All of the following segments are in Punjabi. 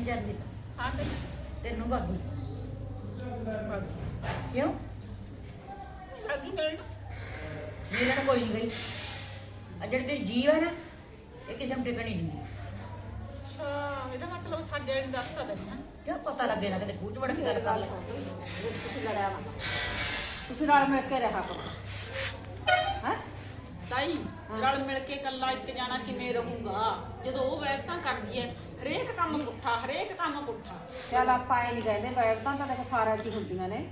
ਨਹੀਂ ਜਾਂਦੀ ਹਾਂ ਤੇ ਤੈਨੂੰ ਬਾਗੀ। ਕਿਉਂ? ਲੱਗੀ ਮਿਲਣ ਮੇਰੇ ਨਾਲ ਕੋਈ ਨਹੀਂ ਗਈ। ਆ ਜਿਹੜੀ ਤੇਰੀ ਜੀਵ ਹੈ ਨਾ ਇਹ ਕਿਸੇ ਨੂੰ ਟਿਕਣ ਨਹੀਂ ਦਿੰਦੀ ਅੱਛਾ ਇਹਦਾ ਮਤਲਬ ਸਾਡੇ ਵਾਲੀ ਨੂੰ ਦੱਸ ਤਾਂ ਦੇਣਾ ਕਿਉਂ ਪਤਾ ਲੱਗੇ ਨਾ ਕਿਤੇ ਖੂਚ ਵੜ ਕੇ ਗੱਲ ਕਰ ਲੈ। ਤੁਸੀਂ ਲੜਿਆ ਨਾ ਤੁਸੀਂ ਰਲ ਮਿਲ ਕੇ ਰਿਹਾ ਕਰੋ। ਹੈ? ਤਾਈ ਰਲ ਮਿਲ ਕੇ ਇਕੱਲਾ ਇੱਕ ਜਾਣਾ ਕਿਵੇਂ ਰਹੂਗਾ? ਜਦੋਂ ਉਹ ਵੈਤਾਂ ਕਰਦੀ ਹੈ ਹਰੇਕ ਕੰਮ ਪੁੱਠਾ ਹਰੇਕ ਕੰਮ ਪੁੱਠਾ। ਚੱਲ ਆਪਾਂ ਇਹ ਨਹੀਂ ਕਹਿੰਦੇ ਬੈਗ ਤਾਂ ਤਾਂ ਦੇਖੋ ਸਾਰਿਆਂ 'ਚ ਹੀ ਹੁੰਦੀਆਂ ਨੇ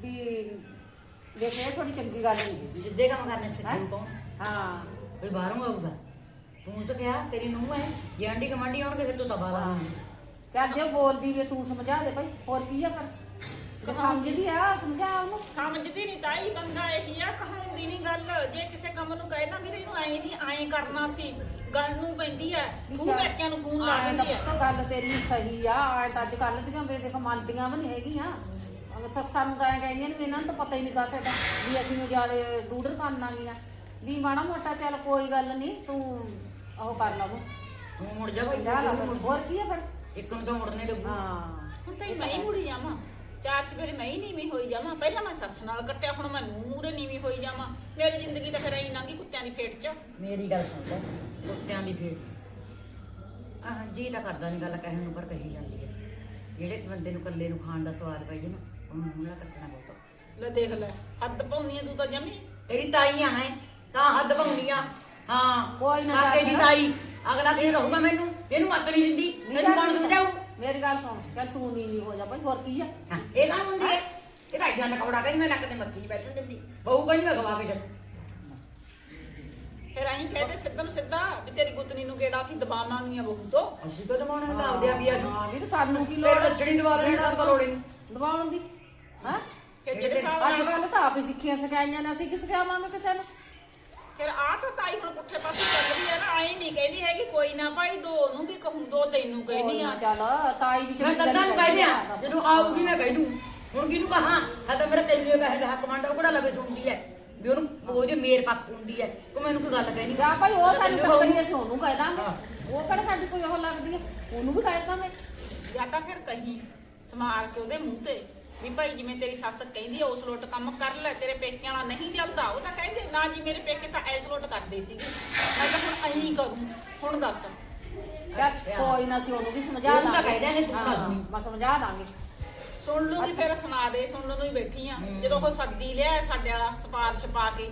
ਵੀ ਦੇਖ ਇਹ ਥੋੜੀ ਚੰਗੀ ਗੱਲ ਨਹੀਂ ਹੈਗੀ। ਸਿੱਧੇ ਕੰਮ ਕਰਨੇ ਸਿੱਧੇ ਹੈਂ? ਕੌਣ ਹਾਂ। ਕੋਈ ਬਾਹਰੋਂ ਆਊਗਾ। ਤੂੰ ਸੋ ਕਿਹਾ ਤੇਰੀ ਨੂੰਹ ਹੈ ਜੇ ਆਂਢੀ ਕਮਾਂਡੀ ਆਉਣਗੇ ਫਿਰ ਤੂੰ ਤਬਾ ਲਾ ਚੱਲ ਜੇ ਬੋਲਦੀ ਵੀ ਤੂੰ ਸਮਝਾ ਦੇ ਭਾਈ ਹੋਰ ਕੀ ਆ ਕਰ ਜੇ ਸਮਝਦੀ ਆ ਸਮਝਾ ਉਹਨੂੰ। ਸਮਝਦੀ ਨਹੀਂ ਤਾਈ ਬੰਦਾ ਇਹੀ ਆ ਕਹਾਉਂਦੀ ਨਹੀਂ ਗੱਲ। ਜੇ ਕਿਸੇ ਕੰਮ ਨੂੰ ਕਹੇ ਨਾ ਵੀਰੇ ਇਹਨੂੰ ਐਂ ਨਹੀਂ ਐਂ ਕਰਨਾ ਸੀ। ਗੱਲ ਨੂੰ ਪੈਂਦੀ ਐ। ਤੂੰ ਬੱਚਿਆਂ ਨੂੰ ਫੋਨ ਲਾ ਆਏਂ ਤਾਂ ਦਿੰਦੀ ਐ। ਪੁੱਤ ਗੱਲ ਤੇਰੀ ਸਹੀ ਆ। ਆਏ ਤਾਂ ਅੱਜ ਕੱਲ੍ਹ ਦੀਆਂ ਵੇ ਦੇਖ ਮੰਨਦੀਆਂ ਵੀ ਨਹੀਂ ਹੈਗੀਆਂ। ਅਗਰ ਸੱਸਾਂ ਨੂੰ ਤਾਂ ਐਂ ਕਹਿੰਦੀਆਂ ਨੇ ਵੀ ਇਹਨਾਂ ਨੂੰ ਤਾਂ ਪਤਾ ਹੀ ਨਹੀਂ ਕਾਸੇ ਦਾ ਵੀ ਅਸੀਂ ਨੂੰ ਜਿਆਦੇ ਡੂਡਰ ਕਰਨਾਗੀਆਂ ਵੀ ਮਾੜਾ ਮੋਟਾ ਚੱਲ ਕੋਈ ਗੱਲ ਨਹੀਂ ਤੂੰ ਉਹ ਕਰ ਲਵੋ ਤੂੰ ਮੁੜ ਜਾ ਭਾਈ ਜਾ ਲਾ ਫਿਰ। ਹੋਰ ਕੀ ਆ ਫਿਰ? ਇੱਕ ਨੂੰ ਤਾਂ ਮੁੜਨੇ ਲੱਗੂ। ਹਾਂ। ਹੁਣ ਤਾਂ ਮੈਂ ਹੀ ਮੁੜੀ ਜਾਵਾਂ। ਚਾਰ ਚਵੇਰੇ ਮੈਂ ਹੀ ਨੀਵੀਂ ਹੋਈ ਜਾਵਾਂ। ਪਹਿਲਾਂ ਮੈਂ ਸੱਸ ਨਾਲ ਕੱਟਿਆ ਹੁਣ ਮੈਂ ਮੂੰਹ ਮੂਰੇ ਨੀਵੀਂ ਹੋਈ ਜਾਵਾਂ। ਮੇਰੀ ਜ਼ਿੰਦਗੀ ਤਾਂ ਫਿਰ ਐਂ ਲੰਘੀ ਕੁੱਤਿਆਂ ਦੀ ਫੇਟ 'ਚ। ਮੇਰੀ ਗੱਲ ਸੁਣ ਲੈ। ਕੁੱਤਿਆਂ ਦੀ ਫੇਰ ਆਹ ਜੀ ਤਾਂ ਕਰਦਾ ਨਹੀਂ ਗੱਲ ਕਹਿਣ ਨੂੰ ਪਰ ਕਹੀ ਜਾਂਦੀ ਹੈ ਜਿਹੜੇ ਬੰਦੇ ਨੂੰ ਇਕੱਲੇ ਨੂੰ ਖਾਣ ਦਾ ਸਵਾਦ ਪਈ ਨਾ ਉਹਨੂੰ ਮੂੰਹ ਨਾਲ ਕੱਟਣਾ ਬਹੁਤ ਔਖਾ। ਲੈ ਦੇਖ ਲੈ ਹੱਦ ਪਾਉਣੀ ਐ ਤੂੰ ਤਾਂ ਜਮੀ। ਤੇਰੀ ਤਾਈ ਆ ਮੈਂ ਤਾਂ ਹੱਦ ਆ। ਹਾਂ ਕੋਈ ਨਾ ਕਾਕੇ ਦੀ। ਤਾਈ ਅਗਲਾ ਕੀ ਕਹੂਗਾ ਮੈਨੂੰ? ਇਹਨੂੰ ਮੱਤ ਨਹੀਂ ਦਿੰਦੀ ਮੈਨੂੰ ਕੌਣ ਸਮਝਾਊ? ਮੇਰੀ ਗੱਲ ਸੁਣ। ਚੱਲ ਤੂੰ ਨੀਵੀਂ ਹੋ ਜਾ ਭਾਈ ਹੋਰ ਕੀ ਆ? ਹਾਂ, ਇਹ ਗੱਲ ਹੁੰਦੀ ਹੈ ਇਹ ਤਾਂ ਇਦਾਂ ਦਾ ਕਪੜਾ ਕਹਿੰਦੀ ਮੈਂ ਨੱਕ ਤੇ ਮੱਖੀ ਨਹੀਂ ਬੈਠਣ ਦਿੰਦੀ। ਬਹੂ ਕਹਿੰਦੀ ਮੈਂ ਖਵਾ ਕੇ ਚੱਲ। ਫਿਰ ਐਂ ਕਹਦੇ ਸਿੱਧਮ ਸਿੱਧਾ ਵੀ ਤੇਰੀ ਗੁੱਤਨੀ ਨੂੰ ਕਿਹੜਾ ਅਸੀਂ ਦਬਾਵਾਂਗੀਆਂ ਬਹੂ ਤੋਂ। ਅਸੀਂ ਕਦੋਂ ਮਾਣੇ ਤਾਂ ਆਪਦੇ ਆ ਵੀ ਆ ਹਾਂ ਵੀ ਸਾਨੂੰ ਕੀ ਲੋੜ ਤੇਰੇ ਲੱਛਣੀ ਦਵਾ ਦੇਣੀ ਸਾਨੂੰ ਤਾਂ ਲੋੜ ਹੀ ਨਹੀਂ ਦਵਾਉਣ ਦੀ। ਹਾਂ? ਫਿਰ ਜਿਹੜੇ ਹਿਸਾਬ ਅੱਜ ਕੱਲ ਤਾਂ ਆਪ ਹੀ ਸਿੱਖੀਆਂ ਸਿਖਾਈਆਂ ਨੇ ਅਸੀਂ ਕੀ ਸਿਖਾਵਾਂਗੇ ਕਿਸੇ ਨੂੰ? ਫਿਰ ਆ ਤਾਂ ਤਾਈ ਹੁਣ ਪੁੱਠੇ ਪਾਸੇ ਚੱਲ ਰਹੀ ਹੈ ਨਾ ਐਂ ਨਹੀਂ ਕਹਿੰਦੀ ਹੈਗੀ ਕੋਈ ਨਾ ਭਾਈ ਦੋ ਨੂੰ ਵੀ ਕਹੂੰ ਦੋ ਤੈਨੂੰ ਕਹਿੰਦੀ ਆ। ਚੱਲ ਤਾਈ ਮੈਂ ਚੰਗੀ ਕੰਦਾਂ ਨੂੰ ਕਹਿ ਦਿਆਂ। ਜਦੋਂ ਆਊਗੀ ਮੈਂ ਕਹਿ ਦੂੰ। ਹੁਣ ਕਿਹਨੂੰ ਕਹਾਂ? ਹਾਂ ਤਾਂ ਮੇਰਾ ਤੈਨੂੰ ਇਹ ਦਾ ਹੱਕ ਉਹ ਕਿਹੜਾ ਲਵੇ ਸੁਣਦੀ ਹੈ ਵੀ ਉਹਨੂੰ ਉਹਦੇ ਮੇਰ ਪੱਖ ਹੁੰਦੀ ਹੈ ਕੋ ਮੈਨੂੰ ਕੋਈ ਗੱਲ ਕਹਿਣੀ ਜਾਂ ਭਾਈ ਉਹ ਸਾਨੂੰ ਟੱਕਰੀ ਅਸੀਂ ਉਹਨੂੰ ਕਹਿ ਦਾਂਗੇ। ਉਹ ਕਿਹੜਾ ਸਾਡੀ ਕੋਈ ਉਹ ਲੱਗਦੀ ਹੈ? ਉਹਨੂੰ ਵੀ ਕਹਿ ਦਾਂਗੇ। ਜਾਂ ਤਾਂ ਫਿਰ ਕਹੀਂ ਸਮਾਰ ਕੇ ਉਹਦੇ ਮੂੰਹ ਤੇ ਵੀ ਭਾਈ ਜਿਵੇਂ ਤੇਰੀ ਸੱਸ ਕਹਿੰਦੀ ਆ ਉਸ ਲੋਟ ਕੰਮ ਕਰ ਲੈ ਤੇਰੇ ਪੇਕਿਆਂ ਵਾਲਾ ਨਹੀਂ ਚੱਲਦਾ। ਉਹ ਤਾਂ ਕਹਿੰਦੇ ਨਾ ਜੀ ਮੇਰੇ ਪੇਕੇ ਤਾਂ ਐਸ ਲੋਟ ਕਰਦੇ ਸੀਗੇ। ਮੈਂ ਤਾਂ ਹੁਣ ਐਂ ਕਰੂੰ। ਹੁਣ ਦੱਸ। ਕੋਈ ਨਾ ਅਸੀਂ ਉਹਨੂੰ ਵੀ ਸਮਝਾ ਉਹਨੂੰ ਤਾਂ ਦਾਂਗੇ। ਕਹਿ ਦਿਆਂਗੇ, ਤੂੰ ਨਾ ਹਾਂ, ਸੁਣੀ। ਮੈਂ ਸਮਝਾ ਦਾਂਗੇ। ਸੁਣ ਲੂਗੀ ਫਿਰ ਸੁਣਾ ਦੇ ਸੁਣਨ ਨੂੰ ਹੀ ਬੈਠੀ ਆ। ਜਦੋਂ ਉਹ ਸੱਦੀ ਲਿਆ ਸਾਡੇ ਵਾਲਾ ਸਪਾਰਸ਼ ਪਾ ਕੇ।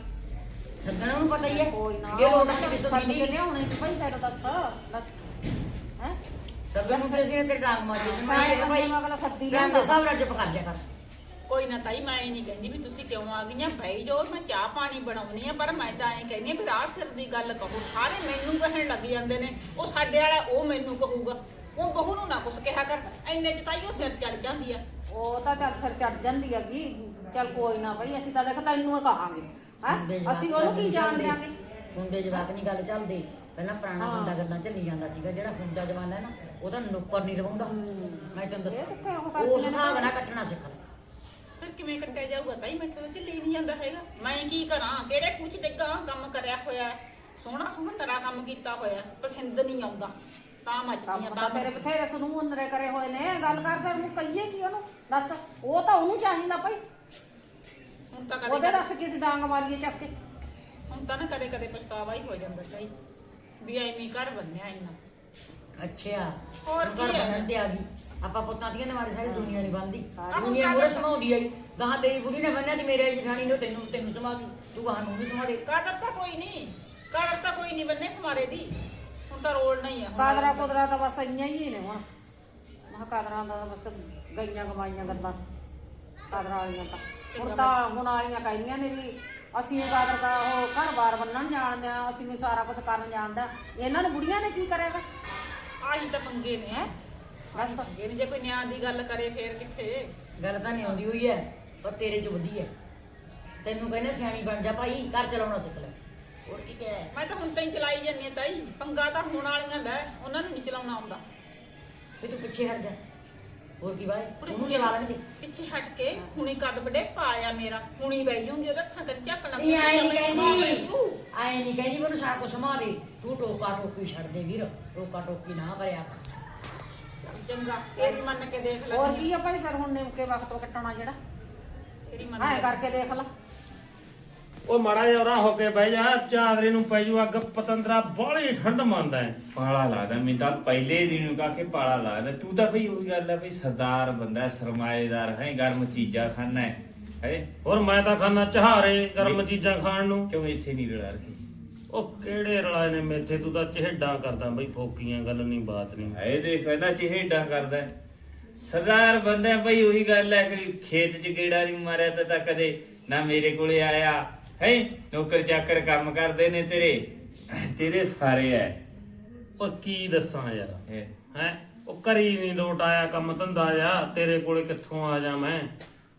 ਸੱਦਣਾ ਉਹਨੂੰ ਪਤਾ ਹੀ ਹੈ। ਕੋਈ ਨਾ। ਇਹ ਕਿਸ ਤੋਂ ਸੱਦ ਕੇ ਲਿਆਉਣੇ ਸੀ ਭਾਈ ਤੇਰਾ ਦੱਸ? ਹੈ? ਸੱਦਣ ਨੂੰ ਤੇ ਅਸੀਂ ਨੇ ਤੇਰੇ ਡਾਂਗ ਮਾਰੀ ਤੇ ਮੈਂ ਕਿਹਾ ਭਾਈ ਨੂੰ ਅਗਲਾ ਸੱਦੀ ਮੈਂ ਲਿਆਉਂਦਾ। ਦੇ ਹਿਸਾਬ ਨਾਲ ਚੁੱਪ ਕਰ ਜਾ ਕਰ ਕੋਈ ਨਾ ਤਾਈ ਮੈਂ ਇਹ ਨਹੀਂ ਕਹਿੰਦੀ ਵੀ ਤੁਸੀਂ ਕਿਉਂ ਆ ਗਈਆਂ। ਭਾਈ ਜੋ ਮੈਂ ਚਾਹ ਪਾਣੀ ਬਣਾਉਣੀ ਆ ਪਰ ਮੈਂ ਤਾਂ ਐਂ ਕਹਿੰਦੀ ਵੀ ਰਾਹ ਸਿਰ ਦੀ ਗੱਲ ਕਹੋ। ਸਾਰੇ ਮੈਨੂੰ ਕਹਿਣ ਲੱਗ ਜਾਂਦੇ ਨੇ। ਉਹ ਸਾਡੇ ਵਾਲਾ ਉਹ ਮੈਨੂੰ ਕਹੂਗਾ। ਉਹ ਬਹੂ ਨੂੰ ਨਾ ਕੁਛ ਕਿਹਾ ਕਰ। ਐਨੇ ਚ ਤਾਈ ਉਹ ਸਿਰ ਚੜ ਜਾਂਦੀ ਆ। ਉਹ ਤਾਂ ਚੱਲ ਸਿਰ ਚੜ ਜਾਂਦੀ ਹੈਗੀ। ਚੱਲ ਕੋਈ ਨਾ ਭਾਈ ਅਸੀਂ ਤਾਂ ਦੇਖ ਤੈਨੂੰ ਹੀ ਕਹਾਂਗੇ। ਹੈ? ਅਸੀਂ ਉਹਨੂੰ ਕੀ ਜਾਣ। ਦਿਆਂਗੇ ਮੁੰਡੇ ਜਵਾਕ ਨਹੀਂ ਗੱਲ ਚੱਲਦੇ। ਪਹਿਲਾਂ ਪੁਰਾਣਾ ਹਾਂ। ਬੰਦਾ ਗੱਲਾਂ ਚੱਲੀ ਜਾਂਦਾ ਸੀਗਾ ਜਿਹੜਾ ਹੁਣ ਦਾ ਜ਼ਮਾਨਾ ਹੈ ਨਾ ਉਹਦਾ ਨੌਕਰ ਨਹੀਂ ਰਵਾਉਂਦਾ। ਮੈਂ ਤੈਨੂੰ ਇਹ ਕਿੱਥੇ ਉਹ ਦੱਸਾਂ ਉਸ ਨੇ ਹਿਸਾਬ ਨਾਲ ਕੱਟਣਾ ਸਿੱਖ ਲੈ। ਫਿਰ ਕਿਵੇਂ ਕੱਟਿਆ ਜਾਊਗਾ ਤਾਈ? ਮੈਂ ਤਾਂ ਚੱਲੀ ਨਹੀਂ ਜਾਂਦਾ ਹੈਗਾ। ਮੈਂ ਕੀ ਕਰਾਂ? ਕਿਹੜੇ ਕੁਝ ਡਿੱਗਾ ਕੰਮ ਕਰਿਆ ਹੋਇਆ? ਹੈ। ਸੋਹਣਾ ਸੋਹਣਾ ਤਰਾ ਕੰਮ ਕੀਤਾ ਹੋਇਆ। ਪਸੰਦ ਨਹੀਂ ਆਉਂਦਾ। ਤਾਂ ਮੱਚਦੀਆਂ ਤਾਂ ਤਾਂ ਤੇਰੇ ਬਥੇਰੇ ਸਨੂੰ ਅੰਦਰੇ ਕਰੇ ਹੋਏ ਨੇ ਗੱਲ ਕਰਦੇ ਉਹਨੂੰ ਕਹੀਏ ਕੀ ਉਹਨੂੰ? ਦੱਸ ਉਹ ਤਾਂ ਉਹਨੂੰ ਚਾਹੀਦਾ ਭਾਈ। ਹੁਣ ਤਾਂ ਉਹਦੇ ਕਦੇ ਦੱਸ ਕਿਸ ਡਾਂਗ ਮਾਰੀਏ ਚੱਕ ਕੇ। ਹੁਣ ਤਾਂ ਨਾ ਕਦੇ ਕਦੇ ਪਛਤਾਵਾ ਹੀ ਹੋ ਜਾਂਦਾ ਤਾਈ ਵੀ ਐਵੇਂ ਘਰ ਬੰਨਿਆ ਇੰਨਾ। ਅੱਛਾ ਹੋਰ ਹੁਣ ਕੀ ਹੈ? ਬਣਨ ਤੇ ਆ ਗਈ। ਆਪਾਂ ਪੁੱਤਾਂ ਦੀਆਂ ਨੇ ਮਾਰੇ ਸਾਰੀ ਦੁਨੀਆ ਨਹੀਂ ਬੰਦੀ ਸਾਰੀ ਦੁਨੀਆ ਹੁਣ ਮੂਰੇ ਸਮਾਉਂਦੀ ਆਈ। ਗਾਹਾਂ ਤੇਰੀ ਬੁੜੀ ਨੇ ਬੰਨਿਆ ਤੇ ਮੇਰੇ ਜਠਾਣੀ ਨੇ ਤੈਨੂੰ ਤੈਨੂੰ ਸਮਾ ਗਈ। ਤੂੰ ਗਾਹਾਂ ਨੂੰ ਵੀ ਸਮਾੜੇ ਕਾਦਰ ਤਾਂ ਕੋਈ ਨਹੀਂ। ਕਾਦਰ ਤਾਂ ਕੋਈ ਨਹੀਂ ਬੰਨੇ ਸਮਾਰੇ ਦੀ। ਹੁਣ ਤਾਂ ਰੋਲ ਨਹੀਂ ਆ। ਕਾਦਰਾ ਕੁਦਰਾ ਤਾਂ ਬਸ ਇੰਆਂ ਹੀ ਨੇ ਹੁਣ। ਮਾ ਕਾਦਰਾਂ ਦਾ ਤਾਂ ਬਸ ਗਈਆਂ ਕਮਾਈਆਂ ਗੱਲਾਂ। ਕਾਦਰਾਂ ਵਾਲੀਆਂ ਤਾਂ। ਹੁਣ ਤਾਂ ਹੁਣ ਵਾਲੀਆਂ ਕਹਿੰਦੀਆਂ ਨੇ ਵੀ ਅਸੀਂ ਇਹ ਕਾਦਰ ਦਾ ਉਹ ਘਰ-ਬਾਰ ਬੰਨਣ ਜਾਣਦੇ ਆ ਅਸੀਂ ਵੀ ਸਾਰਾ ਕੁਝ ਕਰਨ ਜਾਣਦਾ। ਇਹਨਾਂ ਨੇ ਬੁੜੀਆਂ ਨੇ ਕੀ ਕਰਿਆਗਾ ਆਹੀ ਤਾਂ ਪੰਗੇ ਨੇ ਹੈ। ਬਸ। ਪੰਗੇ ਨੇ। ਜੇ ਕੋਈ ਨਿਆਂ ਦੀ ਗੱਲ ਕਰੇ ਫੇਰ ਕਿੱਥੇ? ਗੱਲ ਤਾਂ ਨਹੀਂ ਆਉਂਦੀ ਹੋਈ ਹੈ। ਪਰ ਤੇਰੇ ਚ ਵਧੀਆ ਤੈਨੂੰ ਕਹਿੰਦੇ ਸਿਆਣੀ ਬਣ ਜਾ ਭਾਈ ਘਰ ਚਲਾਉਣਾ ਸਿੱਖ ਲੈ। ਹੋਰ ਕੀ ਕਹਿ ਮੈਂ ਤਾਂ ਹੁਣ ਤਾਂ ਹੀ ਚਲਾਈ ਜਾਂਦੀ ਆ ਤਾਈ। ਪੰਗਾ ਤਾਂ ਹੋਣ ਵਾਲੀਆਂ ਦਾ ਹੈ, ਉਹਨਾਂ ਨੂੰ ਨਹੀਂ ਚਲਾਉਣਾ ਆਉਂਦਾ। ਵੀ ਤੂੰ ਪਿੱਛੇ ਹਟ ਜਾ। ਹੋਰ ਕੀ ਬਾਈ? ਉਹਨੂੰ ਚਲਾ ਲੈਂਦੇ ਪਿੱਛੇ ਹਟ ਕੇ ਹੁਣੀ ਕੱਦ ਬੜੇ ਪਾਇਆ ਮੇਰਾ। ਹੁਣੀ ਬਹਿ ਜੂੰਗੀ ਉਹਦੇ ਹੱਥਾਂ ਕਦੇ ਝੱਕਣਾ ਨਹੀਂ ਆਏ ਨਹੀਂ ਕਹਿੰਦੀ। ਆਏ ਨਹੀਂ ਕਹਿੰਦੀ। ਮੈਨੂੰ ਸਾਰਾ ਕੁਝ ਸਮਾ ਦੇ। ਤੂੰ ਟੋਕਾ ਟੋਕੀ ਛੱਡ ਦੇ ਵੀਰ। ਟੋਕਾ ਟੋਕੀ ਨਾ ਕਰਿਆ ਕਰ। ਚੰਗਾ ਤੇਰੀ ਮੰਨ ਕੇ ਦੇਖ ਲੈ। ਹੋਰ ਕੀ ਆ ਭਾਈ ਫਿਰ ਹੁਣ ਨਿਮਕੇ ਵਕਤ ਕੱਟਣਾ ਜਿਹੜਾ। ਤੇਰੀ ਮੰਨ ਕਰਕੇ ਦੇਖ ਲਾ। ਉਹ ਮਾੜਾ ਜਿਹਾ ਉਰਾਂ ਹੋ ਕੇ ਬਹਿ ਜਾ ਚਾਦਰੇ ਨੂੰ ਪੈ ਜੂ ਅੱਗ ਪਤੰਦਰਾ ਬਾਹਲੀ ਠੰਡ ਮੰਨਦਾ ਹੈ। ਪਾਲਾ ਲੱਗਦਾ ਮੈਨੂੰ ਤਾਂ ਪਹਿਲੇ ਦਿਨ ਨੂੰ ਕਹਾ ਕੇ ਪਾਲਾ ਲੱਗਦਾ। ਤੂੰ ਤਾਂ ਭਈ ਉਹੀ ਗੱਲ ਹੈ ਭਈ ਸਰਦਾਰ ਬੰਦਾ ਹੈ, ਸਰਮਾਏਦਾਰ ਹੈ ਗਰਮ ਚੀਜ਼ਾਂ ਖਾਣਾ ਹੈ ਹੈ? ਹੋਰ ਮੈਂ ਤਾਂ ਖਾਣਾ ਚਾਹਾਰੇ ਗਰਮ ਚੀਜ਼ਾਂ ਖਾਣ ਨੂੰ। ਕਿਉਂ ਇੱਥੇ ਨਹੀਂ ਰਲਾ ਰੱਖੀ? ਉਹ ਕਿਹੜੇ ਰਲਾਏ ਨੇ ਮੇਥੇ? ਤੂੰ ਤਾਂ ਚਿਹੜਾ ਕਰਦਾ ਬਈ ਫੋਕੀਆਂ ਗੱਲ ਨਹੀਂ ਬਾਤ ਨਹੀਂ। ਹੈ ਦੇਖ ਇਹਦਾ ਚਿਹੜਾ ਕਰਦਾ ਹੈ। ਸਰਦਾਰ ਬੰਦਾ ਹੈ ਭਈ ਉਹੀ ਗੱਲ ਹੈ ਕਿ ਖੇਤ 'ਚ ਗੇੜਾ ਨਹੀਂ ਮਾਰਿਆ ਤਾਂ ਤਾਂ ਕਦੇ ਨਾ ਮੇਰੇ ਕੋਲੇ ਆਇਆ। ਹੈ? ਨੌਕਰ ਚਾਕਰ ਕੰਮ ਕਰਦੇ ਨੇ ਤੇਰੇ। ਤੇਰੇ ਸਾਰੇ ਹੈ ਉਹ ਕੀ ਦੱਸਾਂ ਯਾਰ? ਹੈ? ਹੈ? ਉਹ ਕਰੀ ਨਹੀਂ ਲੋਟ ਆਇਆ ਕੰਮ ਧੰਦਾ ਜਾ ਤੇਰੇ ਕੋਲੇ ਕਿੱਥੋਂ ਆ ਜਾ ਮੈਂ?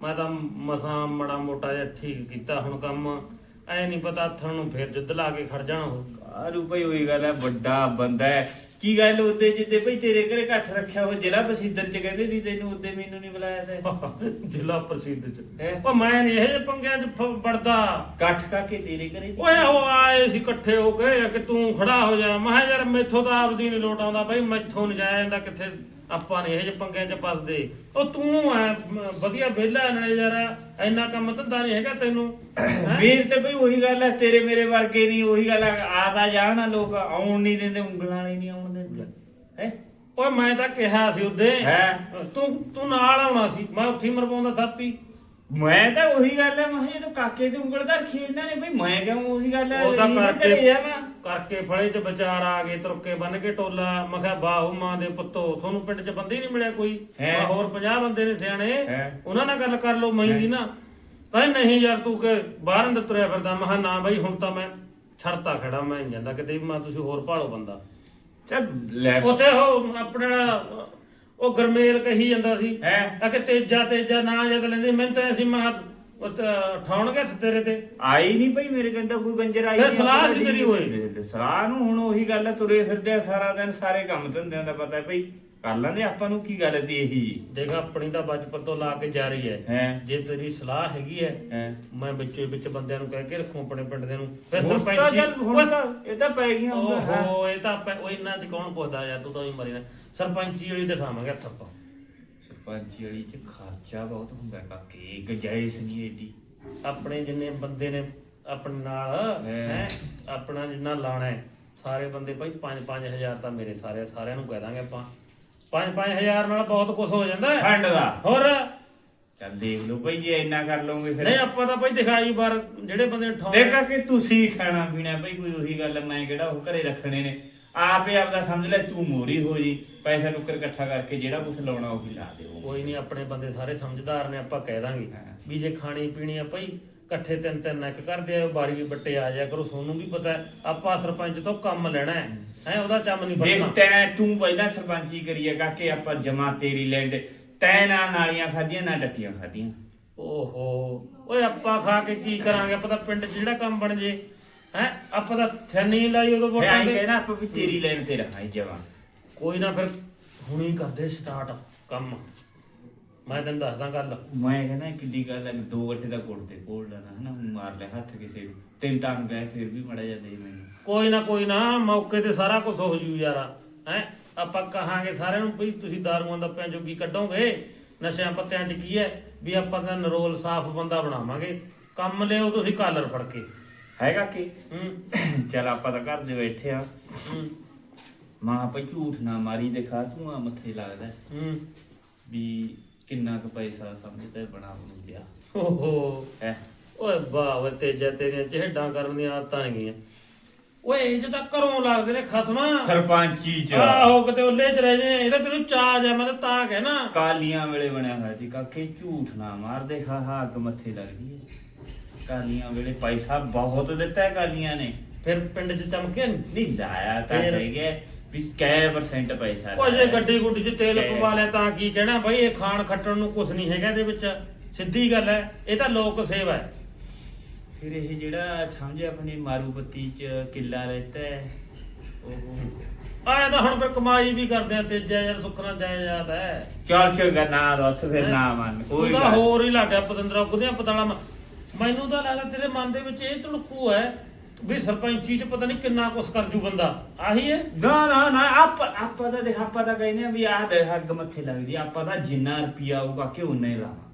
ਮੈਂ ਤਾਂ ਮਸਾਂ ਮੜਾ ਮੋਟਾ ਜਿਹਾ ਠੀਕ ਕੀਤਾ ਹੁਣ ਕੰਮ। ਐ ਨਹੀਂ ਪਤਾ ਹੱਥਾਂ ਨੂੰ ਫਿਰ ਜੁੱਦ ਲਾ ਕੇ ਖੜ ਜਾਣਾ ਉਹ ਆਰੂ ਭਈ ਉਹੀ ਗੱਲ ਹੈ ਵੱਡਾ ਬੰਦਾ ਹੈ ਕੀ ਗੱਲ ਉਹਦੇ ਜਿੱਦੇ ਭਈ ਤੇਰੇ ਘਰੇ ਇਕੱਠ ਰੱਖਿਆ ਉਹ ਜ਼ਿਲ੍ਹਾ ਬਸੀਦਰ ਚ ਕਹਿੰਦੇ ਸੀ ਤੈਨੂੰ ਉਹਦੇ ਮੈਨੂੰ ਨਹੀਂ ਬੁਲਾਇਆ ਤੇ। ਜ਼ਿਲ੍ਹਾ ਪ੍ਰਸਿੱਧ ਚ? ਉਹ ਮੈਂ ਨਹੀਂ ਇਹ ਜਿਹੇ ਪੰਗਿਆਂ ਚ ਫ- ਵੜਦਾ। ਇਕੱਠ ਕਰਕੇ ਤੇਰੇ ਘਰੇ ਓਏ ਉਹ ਆਏ ਸੀ ਇਕੱਠੇ ਹੋ ਕੇ ਕਿ ਤੂੰ ਖੜਾ ਹੋ ਜਾ। ਮੈਂ ਕਿਹਾ ਯਾਰ ਮੈਥੋਂ ਤਾਂ ਆਪਦੀ ਨਹੀਂ ਲੋਟ ਆਉਂਦਾ। ਬਈ ਮੈਥੋਂ ਨਹੀਂ ਜਾਇਆ ਜਾਂਦਾ ਕਿੱਥੇ ਆਪਾਂ ਨੇ ਇਹ ਜਿਹੇ ਪੰਗਿਆਂ ਚ ਫਸਦੇ। ਉਹ ਤੂੰ ਐ ਮ, ਵਧੀਆ ਵਿਹਲਾ ਨਾਲੇ ਯਾਰ ਇੰਨਾ ਕੰਮ ਧੰਦਾ ਨਹੀਂ ਹੈਗਾ ਤੈਨੂੰ। ਹੈਂ? ਵੀਰ ਤੇ ਭਈ ਉਹੀ ਗੱਲ ਹੈ ਤੇਰੇ ਮੇਰੇ ਵਰਗੇ ਨਹੀਂ ਉਹੀ ਗੱਲ ਹੈ ਆ ਤਾਂ ਜਾਣ ਲੋਕ ਆਉਣ ਨਹੀਂ ਦਿੰਦੇ ਉਂਗਲਾਂ ਵਾਲੇ ਨਹੀਂ ਆਉਣ ਦਿੰਦੇ। ਹੈ? ਓਏ ਮੈਂ ਤਾਂ ਕਿਹਾ ਸੀ ਉਹਦੇ ਹੈਂ? ਤੂੰ ਤੂੰ ਨਾਲ ਆਉਣਾ ਸੀ ਮੈਂ ਉੱਥੇ ਮਰਵਾਉਂਦਾ ਥਾਪੀ ਮੈਂ ਤਾਂ ਉਹੀ ਗੱਲ ਹੈ ਮੈਂ ਕਿਹਾ ਜਦੋਂ ਕਾਕੇ ਦੀ ਉਂਗਲ ਤਾਂ ਰੱਖੀ ਇਹਨਾਂ ਨੇ ਭਈ ਮੈਂ ਕਿਉਂ ਉਹੀ ਗੱਲ ਹੈ ਉਹ ਤਾਂ ਕਰਕੇ। ਕਰਕੇ ਫਲੇ ਚ ਵਿਚਾਰ ਆ ਗਏ ਤੁਰਕੇ ਬੰਨ ਕੇ ਟੋਲਾ। ਮੈਂ ਕਿਹਾ ਬਾਹੂ ਮਾਂ ਦੇ ਪੁੱਤੋ ਤੁਹਾਨੂੰ ਪਿੰਡ ਚ ਬੰਦੇ ਹੀ ਨਹੀਂ ਮਿਲਿਆ ਕੋਈ? ਹੈਂ? ਮੈਂ ਹੋਰ 50 ਬੰਦੇ ਨੇ ਸਿਆਣੇ। ਹੈਂ? ਉਹਨਾਂ ਨਾਲ ਗੱਲ ਕਰ ਲਓ ਮੈਂ ਵੀ ਨਾ। ਕਹਿੰਦੇ ਨਹੀਂ ਯਾਰ ਤੂੰ ਕਿ ਬਾਹਰ ਅੰਦਰ ਤੁਰਿਆ ਫਿਰਦਾ। ਮੈਂ ਕਿਹਾ ਨਾ ਬਾਈ ਹੁਣ ਤਾਂ ਮੈਂ ਛੜਤਾ ਖੜਾ ਮੈਂ ਨਹੀਂ ਜਾਂਦਾ। ਕਿਤੇ ਵੀ ਮੈਂ ਤੁਸੀਂ ਹੋਰ ਭਾਲੋ ਬੰਦਾ। ਚੱਲ ਲੈ। ਉੱਥੇ ਉਹ ਆਪਣਾ ਉਹ ਗਰਮੇਲ ਕਹੀ ਜਾਂਦਾ ਸੀ ਹੈਂ? ਆ ਕਿ ਤੇਜਾ ਤੇਜਾ ਨਾ ਜਦ ਲੈਂਦੇ ਮੈਨੂੰ ਤਾਂ ਅਸੀਂ ਠਾਉਣਗੇ ਤੇਰੇ ਤੇ। ਆਈ ਨਹੀਂ ਭਈ ਮੇਰੇ ਕਹਿੰਦਾ ਕੋਈ ਗੰਜਰ ਆਈ ਫਿਰ ਸਲਾਹ ਸੀ ਤੇਰੀ ਲੈ, ਸਲਾਹ ਨੂੰ ਹੁਣ ਉਹੀ ਗੱਲ ਹੈ ਤੁਰੇ ਫਿਰਦੇ ਆ ਸਾਰਾ ਦਿਨ ਸਾਰੇ ਕੰਮ ਧੰਦਿਆਂ ਦਾ ਪਤਾ ਹੈ ਭਈ। ਕਰ ਲੈਂਦੇ ਆਪਾਂ ਨੂੰ ਕੀ ਗੱਲ ਤੀ ਇਹੀ ਜੀ? ਦੇਖ ਆਪਣੀ ਤਾਂ ਬਚਪਨ ਤੋਂ ਲਾ ਕੇ ਜਾਰੀ ਹੈ। ਹੈਂ? ਜੇ ਤੇਰੀ ਸਲਾਹ ਹੈਗੀ ਹੈ ਮੈਂ ਵਿੱਚੇ ਵਿੱਚ ਬੰਦਿਆਂ ਨੂੰ ਕਹਿ ਕੇ ਰੱਖੂ ਆਪਣੇ ਪਿੰਡ ਦੇ ਨੂੰ। ਫਿਰ ਸਰਪੰਚੀ ਇਹ ਤਾਂ ਪੈ ਗਈਆਂ। ਓਹੋ ਇਹ ਤਾਂ ਆਪਾਂ- ਉਹ ਇੰਨਾ ਚ ਕੌਣ ਪੁੱਛਦਾ ਯਾਰ ਤੂੰ ਤਾਂ ਹੀ ਮਰੀ ਨਾ ਸਰਪੰਚੀ ਵਾਲੀ ਦਿਖਾਵਾਂਗੇ ਹੱਥ ਆਪਾਂ। ਸਰਪੰਚੀ ਵਾਲੀ ਚ ਖਰਚਾ ਬਹੁਤ ਹੁੰਦਾ ਕਾਕੇ ਗਜਾਇਸ ਨਹੀਂ ਏਡੀ। ਆਪਣੇ ਜਿੰਨੇ ਬੰਦੇ ਨੇ ਆਪਣੇ ਨਾਲ ਹੈਂ। ਆਪਣਾ ਜਿੰਨਾ ਲਾਣਾ ਹੈ ਸਾਰੇ ਬੰਦੇ ਭਾਈ 5-5000 ਤਾਂ ਮੇਰੇ ਸਾਰੇ ਸਾਰਿਆਂ ਨੂੰ ਕਹਿ ਦਾਂਗੇ ਆਪਾਂ। 5-5000 ਨਾਲ ਬਹੁਤ ਕੁਝ ਹੋ ਜਾਂਦਾ ਹੈ। ਠੰਡ ਦਾ। ਹੋਰ? ਚੱਲ ਦੇਖ ਲਓ ਭਈ ਜੇ ਇੰਨਾ ਕਰ ਲਓਗੇ ਫਿਰ। ਨਹੀਂ ਆਪਾਂ ਤਾਂ ਭਾਈ ਦਿਖਾਈ ਵਾਰ ਜਿਹੜੇ ਬੰਦੇ ਠਾਉਂ ਦੇਖਾ ਕਿ ਤੁਸੀਂ ਖਾਣਾ ਪੀਣਾ ਭਈ ਕੋਈ ਉਹੀ ਗੱਲ ਹੈ, ਮੈਂ ਕਿਹੜਾ ਉਹ ਘਰੇ ਰੱਖਣੇ ਨੇ। ਆਪੇ ਆਪਦਾ ਸਮਝ ਲੈ ਤੂੰ ਮੋਰੀ ਹੋ ਜੀ ਪੈਸਾ ਟੁੱਕਰ ਇਕੱਠਾ ਕਰਕੇ ਜਿਹੜਾ ਕੁਝ ਲਾਉਣਾ ਉਹੀ ਲਾ ਦਿਓ। ਕੋਈ ਨਹੀਂ ਆਪਣੇ ਬੰਦੇ ਸਾਰੇ ਸਮਝਦਾਰ ਨੇ ਆਪਾਂ ਕਹਿ ਦਾਂਗੇ ਹਾਂ। ਵੀ ਜੇ ਖਾਣੀ ਪੀਣੀ ਆ ਭਾਈ ਇਕੱਠੇ ਤਿੰਨ ਤਿੰਨ ਇੱਕ ਕਰਦੇ ਆ ਬਾਰੀ ਵੀ ਬੱਟੇ ਆ ਜਾਇਆ ਕਰੋ ਸੋਨੂੰ ਵੀ ਪਤਾ ਹੈ, ਆਪਾਂ ਸਰਪੰਚ ਤੋਂ ਕੰਮ ਲੈਣਾ ਹੈ। ਹੈ ਉਹਦਾ ਚੰਮ ਨਹੀਂ ਦੇਖ ਪੜਨਾ ਤੈਂ ਤੂੰ ਪਹਿਲਾਂ ਸਰਪੰਚੀ ਕਰੀਏ ਕਾਕੇ ਆਪਾਂ ਜਮਾ ਤੇਰੀ ਲੈਣ ਦੇ ਤੈਂ ਨਾ ਨਾਲੀਆਂ ਖਾਧੀਆਂ ਨਾ ਡੱਟੀਆਂ ਖਾਧੀਆਂ। ਓਹੋ ਓਏ ਆਪਾਂ ਖਾ ਕੇ ਕੀ ਕਰਾਂਗੇ? ਆਪਾਂ ਤਾਂ ਪਿੰਡ 'ਚ ਜਿਹੜਾ ਕੰਮ ਬਣ ਜੇ। ਹੈ? ਆਪਾਂ ਤਾਂ ਥੈਨੀ ਲਾਈ ਉਦੋਂ ਵੋਟਾਂ ਆਈ ਤੇ। ਕਹਿਣਾ ਆਪਾਂ ਵੀ ਤੇਰੀ ਲੈਣ ਤੇ ਰਹਾਈ ਜਮਾ। ਕੋਈ ਨਾ ਫਿਰ ਹੁਣੀ ਕਰਦੇ ਸਟਾਰਟ ਕੰਮ। ਮੈਂ ਤੈਨੂੰ ਦੱਸਦਾ ਗੱਲ। ਮੈਂ ਕਹਿੰਦਾ ਕਿੱਡੀ ਗੱਲ ਹੈ ਦੋ ਗੱਟੇ ਦਾ ਕੋਲ ਤੇ ਕੋਲ ਲੈਣਾ ਹਨਾ ਹੁਣ ਮਾਰ ਲੈ ਹੱਥ ਕਿਸੇ ਨੂੰ। ਤਿੰਨ ਤਾਂ ਗਏ ਫਿਰ ਵੀ ਮੜਾ ਜਾ ਦੇ ਮੈਨੂੰ ਕੋਈ ਨਾ ਕੋਈ ਨਾ ਮੌਕੇ ਤੇ ਸਾਰਾ ਕੁਝ ਹੋ ਜੂ ਯਾਰਾ। ਹੈ? ਆਪਾਂ ਕਹਾਂਗੇ ਸਾਰਿਆਂ ਨੂੰ ਵੀ ਤੁਸੀਂ ਦਾਰੂਆਂ ਦਾ ਪਿਆ ਜੋਗੀ ਕੱਢੋਗੇ। ਨਸ਼ਿਆਂ ਪੱਤਿਆਂ 'ਚ ਕੀ ਹੈ ਵੀ ਆਪਾਂ ਤਾਂ ਨਰੋਲ ਸਾਫ਼ ਬੰਦਾ ਬਣਾਵਾਂਗੇ। ਕੰਮ ਲਿਓ ਤੁਸੀਂ ਕਾਲਰ ਫੜ ਕੇ। ਹੈਗਾ ਕਿ? ਹੂੰ। ਚਲ ਆਪਾਂ ਤਾਂ ਘਰ ਦੇ ਬੈਠੇ ਆ। ਹੂੰ। ਮਾਂ ਪਈ ਝੂਠ ਨਾ ਮਾਰੀ ਦਿਖਾ ਤੂੰ ਆ ਮੱਥੇ ਲੱਗਦਾ ਹੂੰ। ਵੀ ਕਿੰਨਾ ਕੁ ਪੈਸਾ ਸਮਝਦਾ ਬਣਾ ਬਣੂ ਲਿਆ ਓਹੋ। ਹੈ? ਓਏ ਵਾਹ ਓਏ ਤੇਜਾ ਤੇਰੀਆਂ ਚਿਹੜਾਂ ਕਰਨ ਦੀਆਂ ਆਦਤਾਂ ਨਹੀਂ ਗਈਆਂ ਓਏ ਇਹ ਤਾਂ ਘਰੋਂ ਲੱਗਦੇ ਨੇ ਖਸਮਾਂ। ਸਰਪੰਚੀ ਚ। ਆਹੋ ਕਿਤੇ ਉੱਲੇ ਚ ਰਹਿ ਜੇ ਇਹਦਾ ਤੈਨੂੰ ਚਾਜ ਆ ਮੈਂ ਤਾਂ ਤਾਂ ਕਹਿਣਾ। ਕਾਲੀਆਂ ਵੇਲੇ ਬਣਿਆ ਹੋਇਆ ਸੀ ਕਾਕੇ ਝੂਠ ਨਾ ਮਾਰ ਦੇ ਖਾ ਹਾ ਅੱਗ ਮੱਥੇ ਲੱਗਦੀ ਹੈ। ਕਾਲੀਆਂ ਵੇਲੇ ਪੈਸਾ ਬਹੁਤ ਦਿੱਤਾ ਹੈ ਕਾਲੀਆਂ ਨੇ ਫਿਰ ਪਿੰਡ 'ਚ ਚਮਕਿਆ ਨੀ? ਨਹੀਂ ਲਾਇਆ ਤਾਂ ਫਿਰ? ਹੈਗੇ ਵੀ ਕੈ ਪਰਸੈਂਟ ਪੈਸਾ ਉਹ ਜੇ ਲਾਇਆ। ਗੱਡੀ ਗੁੱਡੀ 'ਚ ਤੇਲ ਪਵਾ ਲਿਆ ਤਾਂ ਕੀ ਕਹਿਣਾ ਬਈ ਇਹ ਖਾਣ ਖੱਟਣ ਨੂੰ ਕੁਝ ਨਹੀਂ ਹੈਗਾ ਇਹਦੇ ਵਿੱਚ ਸਿੱਧੀ ਗੱਲ ਹੈ ਇਹ ਤਾਂ ਲੋਕ ਸੇਵਾ ਹੈ ਫਿਰ ਇਹ ਜਿਹੜਾ ਸਮਝ ਆਪਣੀ ਮਾਰੂਪਤੀ ਚ ਕਿੱਲਾ ਲੈਤਾ ਹੈ ਉਹ ਆਇਆ ਤਾਂ ਹੁਣ ਫਿਰ ਕਮਾਈ ਵੀ ਕਰਦੇ ਆ ਤੇਜਾ ਯਾਰ ਸੁਖਣਾ ਜਾਇਦਾਦ ਹੈ ਚੱਲ ਚੰਗਾ ਨਾ ਦੱਸ ਫਿਰ ਨਾ ਮੰਨ ਕੋਈ ਉਹਦਾ ਗੱਲ ਹੋਰ ਹੀ ਲੱਗ ਪਤੰਦਰਾ ਉਹਦੀਆਂ ਪਤਾਲਾ ਮ- ਮੈਨੂੰ ਤਾਂ ਲੱਗਦਾ ਤੇਰੇ ਮਨ ਦੇ ਵਿੱਚ ਇਹ ਧੜਕੂ ਹੈ ਵੀ ਸਰਪੰਚੀ ਚ ਪਤਾ ਨਹੀਂ ਕਿੰਨਾ ਕੁਛ ਕਰ ਜੂ ਬੰਦਾ। ਆਹੀ ਹੈ? ਨਾ ਨਾ ਨਾ ਆਪ ਆਪਾਂ ਤਾਂ ਦੇਖ ਆਪਾਂ ਤਾਂ ਕਹਿੰਦੇ ਆ ਵੀ ਆਹ ਦੇ ਹੱਗ ਮੱਥੇ ਲੱਗਦੀ ਆ, ਆਪਾਂ ਤਾਂ ਜਿੰਨਾ ਰੁਪਿਆ ਆਊਗਾ ਕਿ ਉਨਾ ਹੀ ਲਾਵਾਂ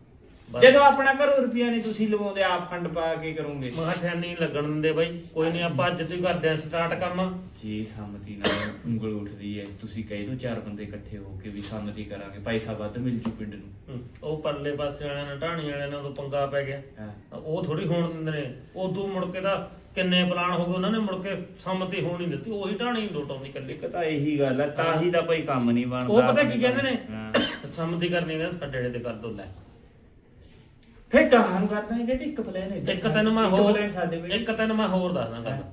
ਜਦੋਂ ਆਪਣਾ ਘਰੋਂ ਰੁਪਿਆ ਨਹੀਂ ਤੁਸੀਂ ਲਵਾਉਂਦੇ ਆਪ ਫੰਡ ਪਾ ਕੇ ਕਰੋਗੇ। ਮਹਾ ਠਿਆਨੀ ਲੱਗਣ ਦਿੰਦੇ ਬਾਈ ਕੋਈ ਨਹੀਂ ਆਪਾਂ ਅੱਜ ਤੋਂ ਹੀ ਕਰਦੇ ਆ ਸਟਾਰਟ ਕੰਮ। ਜੀ ਸੰਮਤੀ ਨਾਲ ਉਂਗਲ ਉੱਠਦੀ ਹੈ ਤੁਸੀਂ ਕਹੇ ਦੋ ਚਾਰ ਬੰਦੇ ਇਕੱਠੇ ਹੋ ਕੇ ਵੀ ਸੰਮਤੀ ਕਰਾਂਗੇ ਪੈਸਾ ਵੱਧ ਮਿਲ ਜੂ ਪਿੰਡ ਨੂੰ। ਹਮ, ਉਹ ਪਰਲੇ ਪਾਸੇ ਵਾਲਿਆਂ ਨਾਲ ਢਾਣੀ ਵਾਲਿਆਂ ਨਾਲ ਉਦੋਂ ਪੰਗਾ ਪੈ ਗਿਆ। ਹਾਂ। ਉਹ ਥੋੜੀ ਹੋਣ ਦਿੰਦੇ ਨੇ। ਉਦੋਂ ਮੁੜ ਕੇ ਤਾਂ ਕਿੰਨੇ ਪਲਾਨ ਹੋ ਗਏ ਉਹਨਾਂ ਨੇ ਮੁੜ ਕੇ ਸੰਮਤੀ ਹੋਣ ਨਹੀਂ ਦਿੱਤੀ ਉਹੀ ਢਾਣੀ ਲੋਟਾਉਂਦੀ ਇਕੱਲੀ। ਇੱਕ ਤਾਂ ਇਹੀ ਗੱਲ ਹੈ ਤਾਂ ਹੀ ਤਾਂ ਕੋਈ ਕੰਮ ਨਹੀਂ ਬਣਦਾ ਉਹ ਪਤਾ ਕੀ ਕਹਿੰਦੇ ਨੇ? ਹਾਂ। ਸੰਮਤੀ ਕਰਨੀ ਹੈ ਸਾਡੇ ਵਾਲੇ ਤੇ ਕਰ ਦੋ ਲੈ। ਫਿਰ ਕਹਾਂ ਨੂੰ ਕਰਦਾ ਹੈ ਕਿ ਇੱਕ ਪਲਾਨ ਹੈ ਇੱਕ ਤੈਨੂੰ ਮੈਂ ਹੋਰ ਸਾਡੇ ਇੱਕ ਤੈਨੂੰ ਮੈਂ ਹੋਰ ਦੱਸਦਾ ਗੱਲ।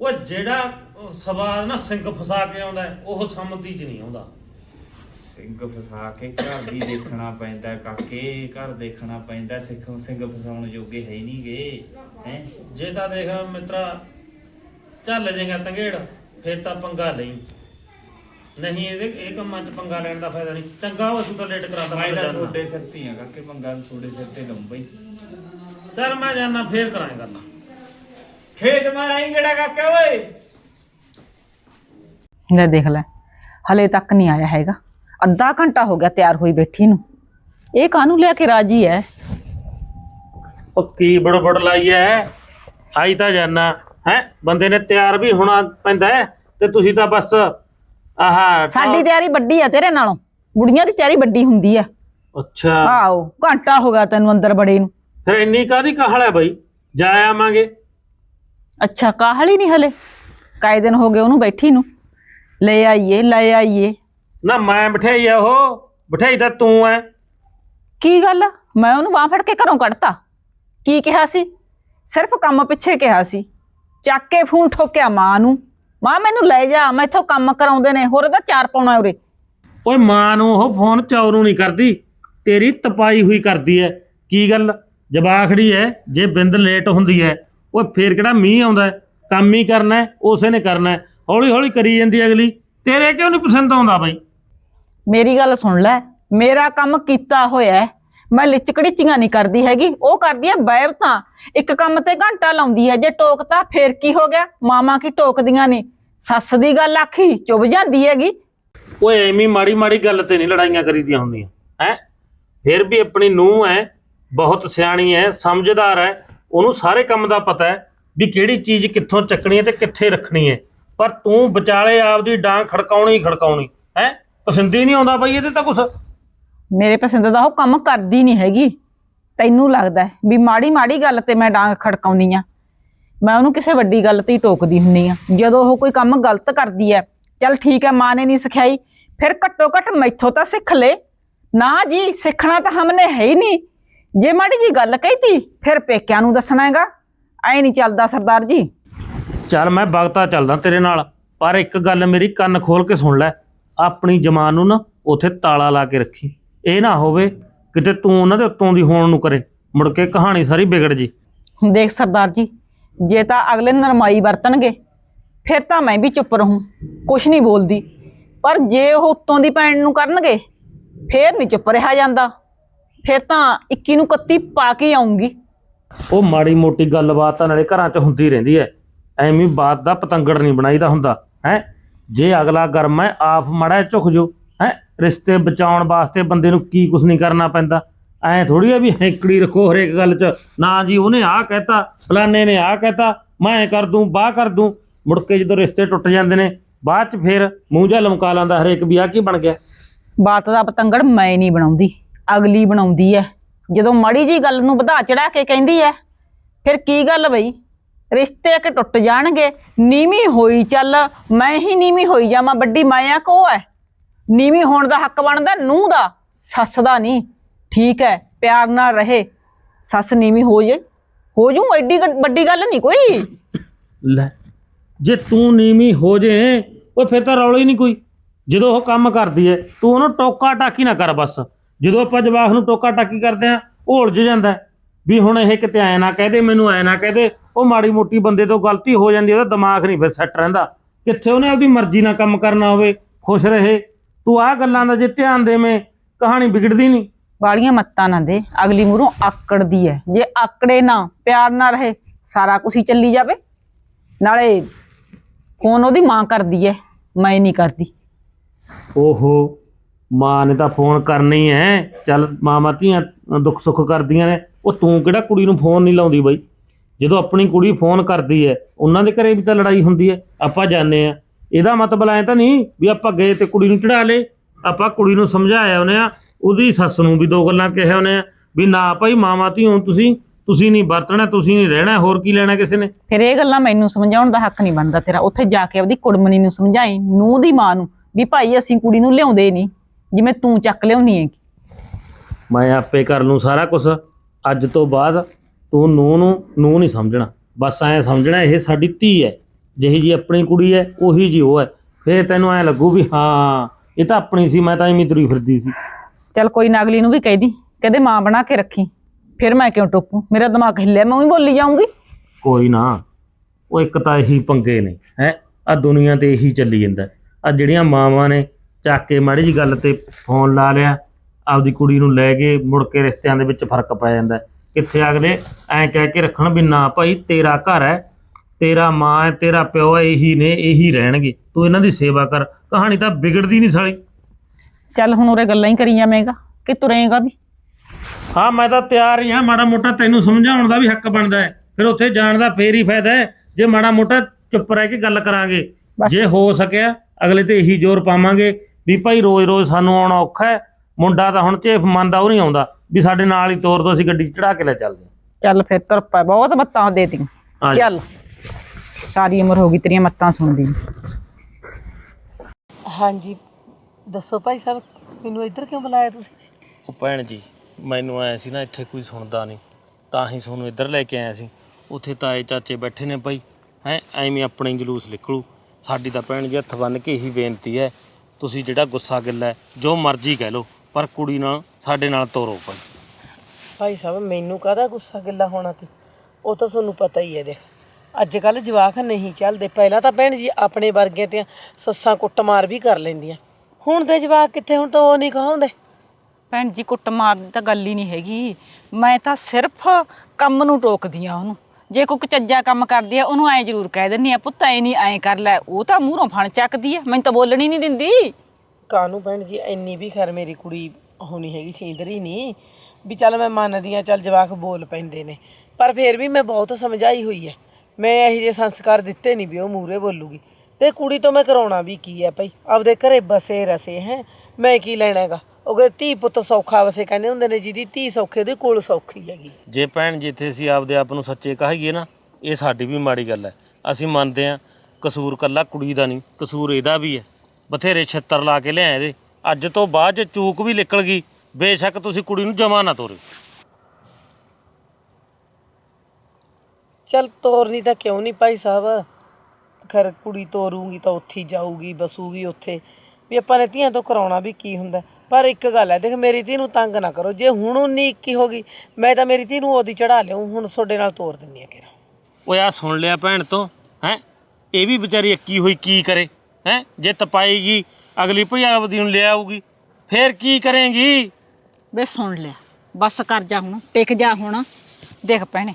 ਉਹ ਜਿਹੜਾ ਸਵਾਲ ਨਾ ਸਿੰਘ ਫਸਾ ਕੇ ਆਉਂਦਾ ਉਹ ਸੰਮਤੀ 'ਚ ਨਹੀਂ ਆਉਂਦਾ। ਸਿੰਘ ਫਸਾ ਕੇ ਘਰ ਵੀ ਦੇਖਣਾ ਪੈਂਦਾ ਕਾਕੇ ਘਰ ਦੇਖਣਾ ਪੈਂਦਾ ਸਿੱਖ ਸਿੰਘ ਫਸਾਉਣ ਜੋਗੇ ਹੈ ਨਹੀਂਗੇ ਹੈ? ਜੇ ਤਾਂ ਦੇਖ ਮਿੱਤਰਾ ਚੱਲ ਜਾਏਗਾ ਤੰਗੇੜ ਫਿਰ ਤਾਂ ਪੰਗਾ ਲਈ। ਨਹੀਂ ਇਹਦੇ ਇਹ ਕੰਮਾਂ 'ਚ ਪੰਗਾ ਲੈਣ ਦਾ ਫਾਇਦਾ ਨਹੀਂ। ਚੰਗਾ ਉਹ ਤਾਂ ਲੇਟ ਕਰਾਤਾ ਮੈਂ ਤਾਂ ਜਾਨਾ। ਤੁਹਾਡੇ ਸਿਰ ਤੇ ਆ ਕਾਕੇ ਮੰਗਾ ਤੁਹਾਡੇ ਸਿਰ ਤੇ ਲੰਬਈ ਚੱਲ ਮੈਂ ਜਾਣਾ ਫੇਰ ਕਰਾਂਗੇ ਗੱਲਾਂ। ਖੇਤ ਮਾਰ ਆਈ ਕਿਹੜਾ ਕਾਕਾ ਓਏ। ਲੈ ਦੇਖ ਲੈ ਹਲੇ ਤੱਕ ਨਹੀਂ ਆਇਆ ਹੈਗਾ। ਅੱਧਾ ਘੰਟਾ ਹੋ ਗਿਆ ਤਿਆਰ ਹੋਈ ਬੈਠੀ ਨੂੰ। ਇਹ ਕਾਹਨੂੰ ਲਿਆ ਕੇ ਰਾਜੀ ਹੈ ਉਹ ਕੀ ਬੜਬੜ ਲਾਈ ਐ? ਆਈ ਤਾਂ ਜਾਨਾ। ਹੈ? ਬੰਦੇ ਨੇ ਤਿਆਰ ਵੀ ਹੋਣਾ ਪੈਂਦਾ ਹੈ ਤੇ ਤੁਸੀਂ ਤਾਂ ਬਸ ਆਹ ਸਾਡੀ ਤਿਆਰੀ ਵੱਡੀ ਆ ਤੇਰੇ ਨਾਲੋਂ। ਬੁੜੀਆਂ ਦੀ ਤਿਆਰੀ ਵੱਡੀ ਹੁੰਦੀ ਆ। ਅੱਛਾ। ਆਓ ਘੰਟਾ ਹੋ ਗਿਆ ਤੈਨੂੰ ਅੰਦਰ ਬੜੇ ਨੂੰ। ਫਿਰ ਇੰਨੀ ਕਾਦੀ ਕਹਾਲ ਹੈ ਬਾਈ? ਜਾ ਆਵਾਂਗੇ। ਅੱਛਾ ਕਾਹਲ ਹੀ ਨਹੀਂ ਹਲੇ। ਕਾਏ ਦਿਨ ਹੋ ਗਏ ਉਹਨੂੰ ਬੈਠੀ ਨੂੰ। ਲੈ ਆਈਏ ਲੈ ਆਈਏ। ਨਾ ਮੈਂ ਬਿਠਾਈ ਆ ਉਹ। ਬਿਠਾਈ ਤਾਂ ਤੂੰ ਐ। ਕੀ ਗੱਲ? ਮੈਂ ਉਹਨੂੰ ਬਾਂਹ ਫੜ ਕੇ ਘਰੋਂ ਕੱਢਤਾ। ਕੀ ਕਿਹਾ ਸੀ? ਸਿਰਫ ਕੰਮ ਪਿੱਛੇ ਕਿਹਾ ਸੀ। ਚੱਕ ਕੇ ਫੋਨ ਠੋਕਿਆ ਮਾਂ ਨੂੰ। ਮਾਂ ਮੈਨੂੰ ਲੈ ਜਾ ਮੈਥੋਂ ਕੰਮ ਕਰਾਉਂਦੇ ਨੇ ਹੋਰ ਇਹਦਾ ਚਾਰ ਪਾਉਣਾ ਉਰੇ ਓਏ ਮਾਂ ਨੂੰ ਉਹ ਫੋਨ ਚੌਰੂ ਨਹੀਂ ਕਰਦੀ ਤੇਰੀ ਤਪਾਈ ਹੋਈ ਕਰਦੀ ਐ ਕੀ ਗੱਲ ਜਵਾਖੜੀ ਐ ਜੇ ਬਿੰਦ ਲੇਟ ਹੁੰਦੀ ਐ ਓਏ ਫੇਰ ਕਿਹੜਾ ਮੀਂਹ ਆਉਂਦਾ ਹੈ? ਕੰਮ ਹੀ ਕਰਨਾ ਹੈ, ਉਸੇ ਨੇ ਕਰਨਾ ਹੈ। ਹੌਲੀ ਹੌਲੀ ਕਰੀ ਜਾਂਦੀ ਹੈ ਅਗਲੀ ਤੇਰੇ ਕਿਉਂ ਨਹੀਂ ਪਸੰਦ ਆਉਂਦਾ ਬਾਈ ਮੇਰੀ ਗੱਲ ਸੁਣ ਲੈ ਮੇਰਾ ਕੰਮ ਕੀਤਾ ਹੋਇਆ ਹੈ। ਮੈਂ ਲਿਚਕੜੀਚੀਆਂ ਨਹੀਂ ਕਰਦੀ ਹੈਗੀ, ਉਹ ਕਰਦੀ ਹੈ ਬੈਵਤਾਂ ਇੱਕ ਕੰਮ ਤੇ ਘੰਟਾ ਲਾਉਂਦੀ ਹੈ ਜੇ ਟੋਕਤਾ ਫੇਰ ਕੀ ਹੋ ਗਿਆ? ਮਾਮਾ ਕੀ ਟੋਕਦੀਆਂ ਨੇ? ਸੱਸ ਦੀ ਗੱਲ ਆਖੀ, ਚੁੱਭ ਜਾਂਦੀ ਹੈਗੀ। ਓਏ ਐਵੇਂ ਮਾੜੀ ਮਾੜੀ ਗੱਲ ਤੇ ਨਹੀਂ ਲੜਾਈਆਂ ਕਰੀਦੀਆਂ ਹੁੰਦੀਆਂ, ਹੈ? ਫਿਰ ਵੀ ਆਪਣੀ ਨੂੰਹ ਹੈ, ਬਹੁਤ ਸਿਆਣੀ ਹੈ, ਸਮਝਦਾਰ ਹੈ, ਉਹਨੂੰ ਸਾਰੇ ਕੰਮ ਦਾ ਪਤਾ ਹੈ ਵੀ ਕਿਹੜੀ ਚੀਜ਼ ਕਿੱਥੋਂ ਚੱਕਣੀ ਹੈ ਤੇ ਕਿੱਥੇ ਰੱਖਣੀ ਹੈ। ਪਰ ਤੂੰ ਵਿਚਾਲੇ ਆਪਦੀ ਡਾਂਗ ਖੜਕਾਉਣੀ ਖੜਕਾਉਣੀ, ਹੈ? ਪਸੰਦੀ ਹੀ ਨਹੀਂ ਆਉਂਦਾ ਬਈ ਇਹਦੇ ਤਾਂ ਕੁਛ। ਮੇਰੇ ਪਸੰਦ ਦਾ ਉਹ ਕੰਮ ਕਰਦੀ ਨਹੀਂ ਹੈਗੀ। ਤੈਨੂੰ ਲੱਗਦਾ ਹੈ ਵੀ ਮਾੜੀ ਮਾੜੀ ਗੱਲ ਤੇ ਮੈਂ ਡਾਂਗ ਖੜਕਾਉਂਦੀ ਆ ਮੈਂ ਉਹਨੂੰ ਕਿਸੇ ਵੱਡੀ ਗੱਲ ਤੇ ਹੀ ਟੋਕਦੀ ਹੁੰਨੀ ਆ ਜਦੋਂ ਉਹ ਕੋਈ ਕੰਮ ਗਲਤ ਕਰਦੀ ਹੈ, ਚੱਲ ਠੀਕ ਹੈ, ਮਾਂ ਨੇ ਨਹੀਂ ਸਿਖਾਈ ਫਿਰ ਘੱਟੋ ਘੱਟ ਮੈਥੋਂ ਤਾਂ ਸਿੱਖ ਲੈ। ਨਾ ਜੀ, ਸਿੱਖਣਾ ਤਾਂ ਹਮਨੇ ਹੈ ਹੀ ਨਹੀਂ। ਜੇ ਮਾੜੀ ਜੀ ਗੱਲ ਕਹੀਤੀ, ਫਿਰ ਪੇਕਿਆਂ ਨੂੰ ਦੱਸਣਾ ਹੈਗਾ। ਐ ਨਹੀਂ ਚੱਲਦਾ ਸਰਦਾਰ ਜੀ। ਚੱਲ ਮੈਂ ਬਗਤਾ ਚੱਲਦਾ ਤੇਰੇ ਨਾਲ, ਪਰ ਇੱਕ ਗੱਲ ਮੇਰੀ ਕੰਨ ਖੋਲ ਕੇ ਸੁਣ ਲੈ। ਆਪਣੀ ਜਮਾਨ ਨੂੰ ਨਾ ਉਥੇ ਤਾਲਾ ਲਾ ਕੇ ਰੱਖੀ। ਇਹ ਨਾ ਹੋਵੇ ਕਿਤੇ ਤੂੰ ਉਹਨਾਂ ਦੇ ਉੱਤੋਂ ਦੀ ਹੋਣ ਨੂੰ ਕਰੇ। ਮੁੜ ਕੇ ਕਹਾਣੀ ਸਾਰੀ ਵਿਗੜ ਜੀ। ਦੇਖ ਸਰਦਾਰ ਜੀ ਜੇ ਤਾਂ ਅਗਲੇ ਨਰਮਾਈ ਵਰਤਣਗੇ ਫਿਰ ਤਾਂ ਮੈਂ ਵੀ ਚੁੱਪ ਰਹੂੰ ਕੁਛ ਨਹੀਂ ਬੋਲਦੀ। ਪਰ ਜੇ ਉਹ ਉੱਤੋਂ ਦੀ ਪੈਣ ਨੂੰ ਕਰਨਗੇ ਫੇਰ ਨਹੀਂ ਚੁੱਪ ਰਿਹਾ ਜਾਂਦਾ। ਫਿਰ ਤਾਂ 21 ਨੂੰ 31 ਪਾ ਕੇ ਆਉਂਗੀ। ਉਹ ਮਾੜੀ ਮੋਟੀ ਗੱਲਬਾਤ ਤਾਂ ਨਾਲੇ ਘਰਾਂ 'ਚ ਹੁੰਦੀ ਰਹਿੰਦੀ ਐ। ਐਵੇਂ ਬਾਤ ਦਾ ਪਤੰਗੜ ਨਹੀਂ ਬਣਾਈਦਾ ਹੁੰਦਾ ਹੈ? ਜੇ ਅਗਲਾ ਗਰਮ ਹੈ ਆਪ ਮੜਾ ਝੁਕ ਜੋ। ਰਿਸ਼ਤੇ ਬਚਾਉਣ ਵਾਸਤੇ ਬੰਦੇ ਨੂੰ ਕੀ ਕੁਛ ਨਹੀਂ ਕਰਨਾ ਪੈਂਦਾ। ਐ ਥੋੜੀ ਆ ਵੀ ਹੈਂਕੜੀ ਰੱਖੋ ਹਰੇਕ ਗੱਲ 'ਚ। ਨਾ ਜੀ, ਉਹਨੇ ਆਹ ਕਹਿਤਾ, ਫਲਾਣੇ ਨੇ ਆਹ ਕਹਿਤਾ, ਮੈਂ ਕਰ ਦੂੰ, ਬਾਹ ਕਰ ਦੂੰ। ਮੁੜ ਕੇ ਜਦੋਂ ਰਿਸ਼ਤੇ ਟੁੱਟ ਜਾਂਦੇ ਨੇ, ਬਾਅਦ 'ਚ ਫਿਰ ਮੂੰਹ ਜਾ ਲਮਕਾ ਲਾਂਦਾ ਹਰੇਕ ਵੀ ਆ ਕੀ ਬਣ ਗਿਆ? ਬਾਤ ਦਾ ਪਤੰਗੜ ਮੈਂ ਨਹੀਂ ਬਣਾਉਂਦੀ, ਅਗਲੀ ਬਣਾਉਂਦੀ ਐ। ਜਦੋਂ ਮਾੜੀ ਜੀ ਗੱਲ ਨੂੰ ਵਧਾ ਚੜਾ ਕੇ ਕਹਿੰਦੀ ਐ, ਫਿਰ ਕੀ ਗੱਲ ਬਈ? ਰਿਸ਼ਤੇ ਕਿ ਟੁੱਟ ਜਾਣਗੇ, ਨੀਵੀਂ ਹੋਈ ਚੱਲ, ਮੈਂ ਹੀ ਨੀਵੀਂ ਹੋਈ ਜਾਵਾਂ, ਵੱਡੀ ਮਾਇਆ ਕੋ ਐ? ਨੀਵੀਂ ਹੋਣ ਦਾ ਹੱਕ ਬਣਦਾ, ਨੂੰਹ ਦਾ, ਸੱਸ ਦਾ ਨਹੀਂ। ਠੀਕ ਹੈ, ਪਿਆਰ ਨਾਲ ਰਹੇ। ਸੱਸ ਨੀਵੀਂ ਹੋ ਜੇ ਹੋ ਜੂ, ਐਡੀ ਵੱਡੀ ਗੱਲ ਨਹੀਂ ਕੋਈ? ਲੈ, ਜੇ ਤੂੰ ਨੀਵੀਂ ਹੋ ਜੇ, ਉਹ ਫਿਰ ਤਾਂ ਰੌਲਾ ਨਹੀਂ ਕੋਈ। ਜਦੋਂ ਉਹ ਕੰਮ ਕਰਦੀ ਹੈ, ਤੂੰ ਉਹਨੂੰ ਟੋਕਾ ਟਾਕੀ ਨਾ ਕਰ ਬਸ। ਜਦੋਂ ਆਪਾਂ ਜਵਾਖ ਨੂੰ ਟੋਕਾ ਟਾਕੀ ਕਰਦੇ ਆ ਉਹ ਉਲਝ ਜਾਂਦਾ ਵੀ ਹੁਣ ਇਹ ਕਿਤੇ ਐ ਨਾ ਕਹਦੇ ਮੈਨੂੰ ਐ ਨਾ ਕਹਦੇ ਉਹ ਮਾੜੀ ਮੋਟੀ ਬੰਦੇ ਤੋਂ ਗਲਤੀ ਹੋ ਜਾਂਦੀ ਉਹਦਾ ਦਿਮਾਗ ਨਹੀਂ ਫਿਰ ਸੈੱਟ ਰਹਿੰਦਾ। ਕਿੱਥੇ ਉਹਨੇ ਆਪਦੀ ਮਰਜ਼ੀ ਨਾਲ ਕੰਮ ਕਰਨਾ ਹੋਵੇ, ਖੁਸ਼ ਰਹੇ। ਤੂੰ ਆਹ ਗੱਲਾਂ ਦਾ ਜੇ ਧਿਆਨ ਦੇਵੇਂ ਕਹਾਣੀ ਵਿਗੜਦੀ ਨਹੀਂ। ਵਾਲੀਆਂ ਮੱਤਾਂ ਨਾ ਦੇ ਅਗਲੀ ਮੂਹਰੋਂ ਆਕੜਦੀ ਐ। ਜੇ ਆਕੜੇ ਨਾ ਪਿਆਰ ਨਾਲ ਰਹੇ ਸਾਰਾ ਕੁਝ ਹੀ ਚੱਲੀ ਜਾਵੇ। ਨਾਲੇ ਫੋਨ ਉਹਦੀ ਮਾਂ ਕਰਦੀ ਐ ਮੈਂ ਨਹੀਂ ਕਰਦੀ। ਓਹੋ ਮਾਂ ਨੇ ਤਾਂ ਫੋਨ ਕਰਨਾ ਹੀ ਐ। ਚੱਲ ਮਾਵਾਂ ਧੀਆਂ ਦੁੱਖ ਸੁੱਖ ਕਰਦੀਆਂ ਨੇ। ਉਹ ਤੂੰ ਕਿਹੜਾ ਕੁੜੀ ਨੂੰ ਫੋਨ ਨਹੀਂ ਲਾਉਂਦੀ ਬਾਈ? ਜਦੋਂ ਆਪਣੀ ਕੁੜੀ ਫੋਨ ਕਰਦੀ ਐ ਉਹਨਾਂ ਦੇ ਘਰੇ ਵੀ ਤਾਂ ਲੜਾਈ ਹੁੰਦੀ ਐ। ਆਪਾਂ ਜਾਣਦੇ ਆ। ਇਹਦਾ ਮਤਲਬ ਐ ਤਾਂ ਨਹੀਂ ਵੀ ਆਪਾਂ ਗਏ ਤੇ ਕੁੜੀ ਨੂੰ ਚੜਾ ਲੇ ਆਪਾਂ ਕੁੜੀ ਨੂੰ ਸਮਝਾਇਆ ਉਹਨੇ ਆ ਉਹਦੀ ਸੱਸ ਨੂੰ ਵੀ ਦੋ ਗੱਲਾਂ ਕਿਹਾ ਉਹਨੇ ਆ ਵੀ ਨਾ ਭਾਈ ਮਾਵਾਂ ਧੀਓ ਤੁਸੀਂ ਤੁਸੀਂ ਨਹੀਂ ਵਰਤਣਾ ਤੁਸੀਂ ਨਹੀਂ ਰਹਿਣਾ ਹੋਰ ਕੀ ਲੈਣਾ ਕਿਸੇ ਨੇ? ਫਿਰ ਇਹ ਗੱਲਾਂ ਮੈਨੂੰ ਸਮਝਾਉਣ ਦਾ ਹੱਕ ਨਹੀਂ ਬਣਦਾ ਤੇਰਾ। ਉੱਥੇ ਜਾ ਕੇ ਆਪਦੀ ਕੁੜਮਣੀ ਨੂੰ ਸਮਝਾਈ ਨੂੰਹ ਦੀ ਮਾਂ ਨੂੰ ਵੀ ਭਾਈ ਅਸੀਂ ਕੁੜੀ ਨੂੰ ਲਿਆਉਂਦੇ ਨਹੀਂ ਜਿਵੇਂ ਤੂੰ ਚੱਕ ਲਿਆਉਣੀ ਹੈ ਮੈਂ ਆਪੇ ਕਰ ਲੂੰ ਸਾਰਾ ਕੁਝ ਅੱਜ ਤੋਂ ਬਾਅਦ ਤੂੰ ਨੂੰ ਨੂੰ ਨੂੰ ਨਹੀਂ ਸਮਝਣਾ। ਬਸ ਐਂ ਸਮਝਣਾ ਇਹ ਸਾਡੀ ਧੀ ਹੈ। ਜਿਹੀ ਜੀ ਆਪਣੀ ਕੁੜੀ ਹੈ ਉਹੀ ਜੀ ਉਹ ਹੈ। ਫੇਰ ਤੈਨੂੰ ਐਂ ਲੱਗੂ ਵੀ ਹਾਂ ਇਹ ਤਾਂ ਆਪਣੀ ਸੀ ਮੈਂ ਤਾਂ ਐਵੇਂ ਤੁਰੀ ਫਿਰਦੀ ਸੀ। ਚੱਲ ਕੋਈ ਨਾ ਅਗਲੀ ਨੂੰ ਵੀ ਕਹਿ ਦੀ ਕਹਿੰਦੇ ਮਾਂ ਬਣਾ ਕੇ ਰੱਖੀ। ਫਿਰ ਮੈਂ ਕਿਉਂ ਟੋਕੂ? ਮੇਰਾ ਦਿਮਾਗ ਹਿੱਲਿਆ ਮੈਂ ਵੀ ਬੋਲੀ ਜਾਊਂਗੀ। ਕੋਈ ਨਾ ਉਹ ਇੱਕ ਤਾਂ ਇਹੀ ਪੰਗੇ ਨੇ ਹੈ? ਆ ਦੁਨੀਆ ਤੇ ਇਹੀ ਚੱਲੀ ਜਾਂਦਾ। ਆ ਜਿਹੜੀਆਂ ਮਾਵਾਂ ਨੇ ਚੱਕ ਕੇ ਮਾੜੀ ਜੀ ਗੱਲ ਤੇ ਫੋਨ ਲਾ ਲਿਆ ਆਪਦੀ ਕੁੜੀ ਨੂੰ ਲੈ ਕੇ ਮੁੜ ਕੇ ਰਿਸ਼ਤਿਆਂ ਦੇ ਵਿੱਚ ਫ਼ਰਕ ਪੈ ਜਾਂਦਾ। ਕਿੱਥੇ ਅਗਲੇ ਐਂ ਕਹਿ ਕੇ ਰੱਖਣ ਵੀ ਨਾ ਭਾਈ ਤੇਰਾ ਘਰ ਹੈ ਤੇਰਾ ਮਾਂ ਹੈ ਤੇਰਾ ਪਿਓ ਹੈ ਇਹੀ ਨੇ ਇਹੀ ਰਹਿਣਗੇ। ਤੂੰ ਇਹਨਾਂ ਦੀ ਸੇਵਾ ਕਰ। ਕਹਾਣੀ ਤਾਂ ਵਿਗੜਦੀ ਨਹੀਂ ਸਾਲੀ। ਚੱਲ ਹੁਣ ਉਰੇ ਗੱਲਾਂ ਹੀ ਕਰੀ ਜਾਵੇਂਗਾ ਕਿ। ਤੁਰੇਗਾ ਵੀ? ਹਾਂ ਮੈਂ ਤਾਂ ਤਿਆਰ ਹੀ ਹਾਂ ਮਾੜਾ ਮੋਟਾ ਤੈਨੂੰ ਸਮਝਾਉਣ ਦਾ ਵੀ ਹੱਕ ਬਣਦਾ ਹੈ। ਫਿਰ ਉੱਥੇ ਜਾਣ ਦਾ ਫੇਰ ਹੀ ਫਾਇਦਾ ਹੈ। ਜੇ ਮਾੜਾ ਮੋਟਾ ਚੁੱਪ ਰਹਿ ਕੇ ਗੱਲ ਕਰਾਂਗੇ। ਬਸ। ਜੇ ਹੋ ਸਕਿਆ ਅਗਲੇ ਤੇ ਇਹੀ ਜ਼ੋਰ ਪਾਵਾਂਗੇ ਵੀ ਭਾਈ ਰੋਜ਼-ਰੋਜ਼ ਸਾਨੂੰ ਆਉਣਾ ਔਖਾ ਹੈ। ਮੁੰਡਾ ਤਾਂ ਹੁਣ ਝੇਫ ਮੰਨਦਾ ਉਹ ਨਹੀਂ ਆਉਂਦਾ। ਵੀ ਸਾਡੇ ਨਾਲ ਹੀ ਤੋਰ ਦੋ ਅਸੀਂ ਗੱਡੀ ਚੜਾ ਕੇ ਲੈ ਚੱਲਦੇ ਹਾਂ। ਚੱਲ ਫਿਰ ਤੁਰ ਪੈ ਬਹੁਤ ਮੱਤਾਂ ਦੇਤੀਆਂ ਜਾ। ਚੱਲ। ਸਾਰੀ ਉਮਰ ਹੋ ਗਈ ਤੇਰੀਆਂ ਮੱਤਾਂ ਸੁਣਦੀ ਨੂੰ। ਹਾਂਜੀ ਦੱਸੋ ਭਾਈ ਸਾਹਿਬ ਮੈਨੂੰ ਇੱਧਰ ਕਿਉਂ ਬੁਲਾਇਆ ਤੁਸੀਂ? ਉਹ ਭੈਣ ਜੀ ਮੈਨੂੰ ਐ ਸੀ ਨਾ ਇੱਥੇ ਕੋਈ ਸੁਣਦਾ ਨਹੀਂ। ਤਾਂ ਹੀ ਤੁਹਾਨੂੰ ਇੱਧਰ ਲੈ ਕੇ ਆਇਆ ਸੀ। ਉੱਥੇ ਤਾਏ ਚਾਚੇ ਬੈਠੇ ਨੇ ਭਾਈ। ਹੈ ਐਵੇਂ ਆਪਣੇ ਹੀ ਜਲੂਸ ਨਿਕਲੂ। ਸਾਡੀ ਤਾਂ ਭੈਣ ਜੀ ਹੱਥ ਬੰਨ ਕੇ ਇਹੀ ਬੇਨਤੀ ਹੈ। ਤੁਸੀਂ ਜਿਹੜਾ ਗੁੱਸਾ ਗਿੱਲਾ ਹੈ ਜੋ ਮਰਜ਼ੀ ਕਹਿ ਲਓ ਪਰ ਕੁੜੀ ਨਾਲ ਸਾਡੇ ਨਾਲ ਤੋਰੋ ਭਾਈ। ਭਾਈ ਸਾਹਿਬ ਮੈਨੂੰ ਕਾਹਦਾ ਗੁੱਸਾ ਗਿੱਲਾ ਹੋਣਾ ਤੇ? ਉਹ ਤਾਂ ਤੁਹਾਨੂੰ ਪਤਾ ਹੀ ਹੈ ਦੇਖ। ਅੱਜ ਕੱਲ ਜਵਾਕ ਨਹੀਂ ਚੱਲਦੇ। ਪਹਿਲਾਂ ਤਾਂ ਭੈਣ ਜੀ ਆਪਣੇ ਵਰਗੇ ਤੇ ਸੱਸਾਂ ਕੁੱਟਮਾਰ ਵੀ ਕਰ ਲੈਂਦੀਆਂ। ਹੁਣ ਦੇ ਜਵਾਕ ਕਿੱਥੇ ਹੁਣ ਤਾਂ ਉਹ ਨਹੀਂ ਕਹਾਉਂਦੇ। ਭੈਣ ਜੀ ਕੁੱਟ ਮਾਰਨ ਦੀ ਤਾਂ ਗੱਲ ਹੀ ਨਹੀਂ ਹੈਗੀ। ਮੈਂ ਤਾਂ ਸਿਰਫ ਕੰਮ ਨੂੰ ਟੋਕਦੀ ਆ ਉਹਨੂੰ। ਜੇ ਕੋਈ ਕਚੱਜਾ ਕੰਮ ਕਰਦੀ ਆ ਉਹਨੂੰ ਐ ਜ਼ਰੂਰ ਕਹਿ ਦਿੰਨੀ ਆ ਪੁੱਤ ਐ ਨਹੀਂ ਐ ਕਰ ਲੈ। ਉਹ ਤਾਂ ਮੂਹਰੋਂ ਫਣ ਚੱਕਦੀ ਆ। ਮੈਨੂੰ ਤਾਂ ਬੋਲਣ ਨਹੀਂ ਦਿੰਦੀ। ਕਾਨੂੰ ਭੈਣ ਜੀ ਇੰਨੀ ਵੀ ਖੈਰ ਮੇਰੀ ਕੁੜੀ ਹੋਣੀ ਹੈਗੀ ਸੀਂਦਰੀ ਨਹੀਂ। ਵੀ ਚੱਲ ਮੈਂ ਮੰਨਦੀ ਆ ਚੱਲ ਜਵਾਕ ਬੋਲ ਪੈਂਦੇ ਨੇ। ਪਰ ਫਿਰ ਵੀ ਮੈਂ ਬਹੁਤ ਸਮਝਾਈ ਹੋਈ ਹੈ। ਮੈਂ ਇਹੋ ਜਿਹੇ ਸੰਸਕਾਰ ਦਿੱਤੇ ਨਹੀਂ ਵੀ ਉਹ ਮੂਰੇ ਬੋਲੂਗੀ। ਤੇ ਕੁੜੀ ਤੋਂ ਮੈਂ ਕਰਾਉਣਾ ਵੀ ਕੀ ਹੈ ਭਾਈ? ਆਪਦੇ ਘਰੇ ਬਸੇ ਰਸੇ ਹੈ। ਮੈਂ ਕੀ ਲੈਣਾ ਹੈਗਾ ਉਹ ਕਹਿੰਦੇ ਧੀ ਪੁੱਤ ਸੌਖਾ ਵਸੇ ਕਹਿੰਦੇ ਹੁੰਦੇ ਨੇ, ਜਿਹਦੀ ਧੀ ਸੌਖੇ, ਉਹਦੇ ਕੋਲ ਸੌਖੀ ਹੈਗੀ। ਜੇ ਭੈਣ ਜਿੱਥੇ ਅਸੀਂ ਆਪਦੇ ਆਪ ਨੂੰ ਸੱਚੇ ਕਹਾਈਏ ਨਾ, ਇਹ ਸਾਡੀ ਵੀ ਮਾੜੀ ਗੱਲ ਹੈ। ਅਸੀਂ ਮੰਨਦੇ ਹਾਂ, ਕਸੂਰ ਕੱਲਾ ਕੁੜੀ ਦਾ ਨਹੀਂ, ਕਸੂਰ ਇਹਦਾ ਵੀ ਹੈ। ਬਥੇਰੇ ਛੱਤਰ ਲਾ ਕੇ ਲਿਆਏ ਇਹਦੇ ਅੱਜ ਤੋਂ ਬਾਅਦ ਜੇ ਚੂਕ ਵੀ ਨਿਕਲ ਗਈ। ਬੇਸ਼ੱਕ ਤੁਸੀਂ ਕੁੜੀ ਨੂੰ ਜਮਾ ਨਾ ਤੋਰਿਓ। ਚੱਲ ਤੋਰਨੀ ਤਾਂ ਕਿਉਂ ਨਹੀਂ ਭਾਈ ਸਾਹਿਬ? ਖਰ ਕੁੜੀ ਤੋਰੂਗੀ ਤਾਂ ਉੱਥੇ ਹੀ ਜਾਊਗੀ ਬਸੂਗੀ ਉੱਥੇ। ਵੀ ਆਪਾਂ ਨੇ ਧੀਆਂ ਤੋਂ ਕਰਾਉਣਾ ਵੀ ਕੀ ਹੁੰਦਾ? ਪਰ ਇੱਕ ਗੱਲ ਹੈ ਦੇਖ ਮੇਰੀ ਧੀ ਨੂੰ ਤੰਗ ਨਾ ਕਰੋ। ਜੇ ਹੁਣ 19 21 ਹੋ ਗਈ ਮੈਂ ਤਾਂ ਮੇਰੀ ਧੀ ਨੂੰ ਉਹਦੀ ਚੜਾ ਲਿਆਉਂ ਹੁਣ ਤੁਹਾਡੇ ਨਾਲ ਤੋਰ ਦਿੰਨੀ ਆ ਕਿਰਾ ਓਏ ਆ ਸੁਣ ਲਿਆ ਭੈਣ ਤੋਂ ਹੈ? ਇਹ ਵੀ ਵਿਚਾਰੀ ਅੱਕੀ ਹੋਈ ਕੀ ਕਰੇ ਹੈ? ਜੇ ਤਪਾਏਗੀ ਅਗਲੀ ਭਈ ਆਪਦੀ ਨੂੰ ਲਿਆਊਗੀ ਫੇਰ ਕੀ ਕਰੇਗੀ? ਵੇ ਸੁਣ ਲਿਆ ਬਸ ਕਰ ਜਾ ਹੁਣ ਟਿਕ ਜਾ ਹੁਣ। ਦੇਖ ਭੈਣੇ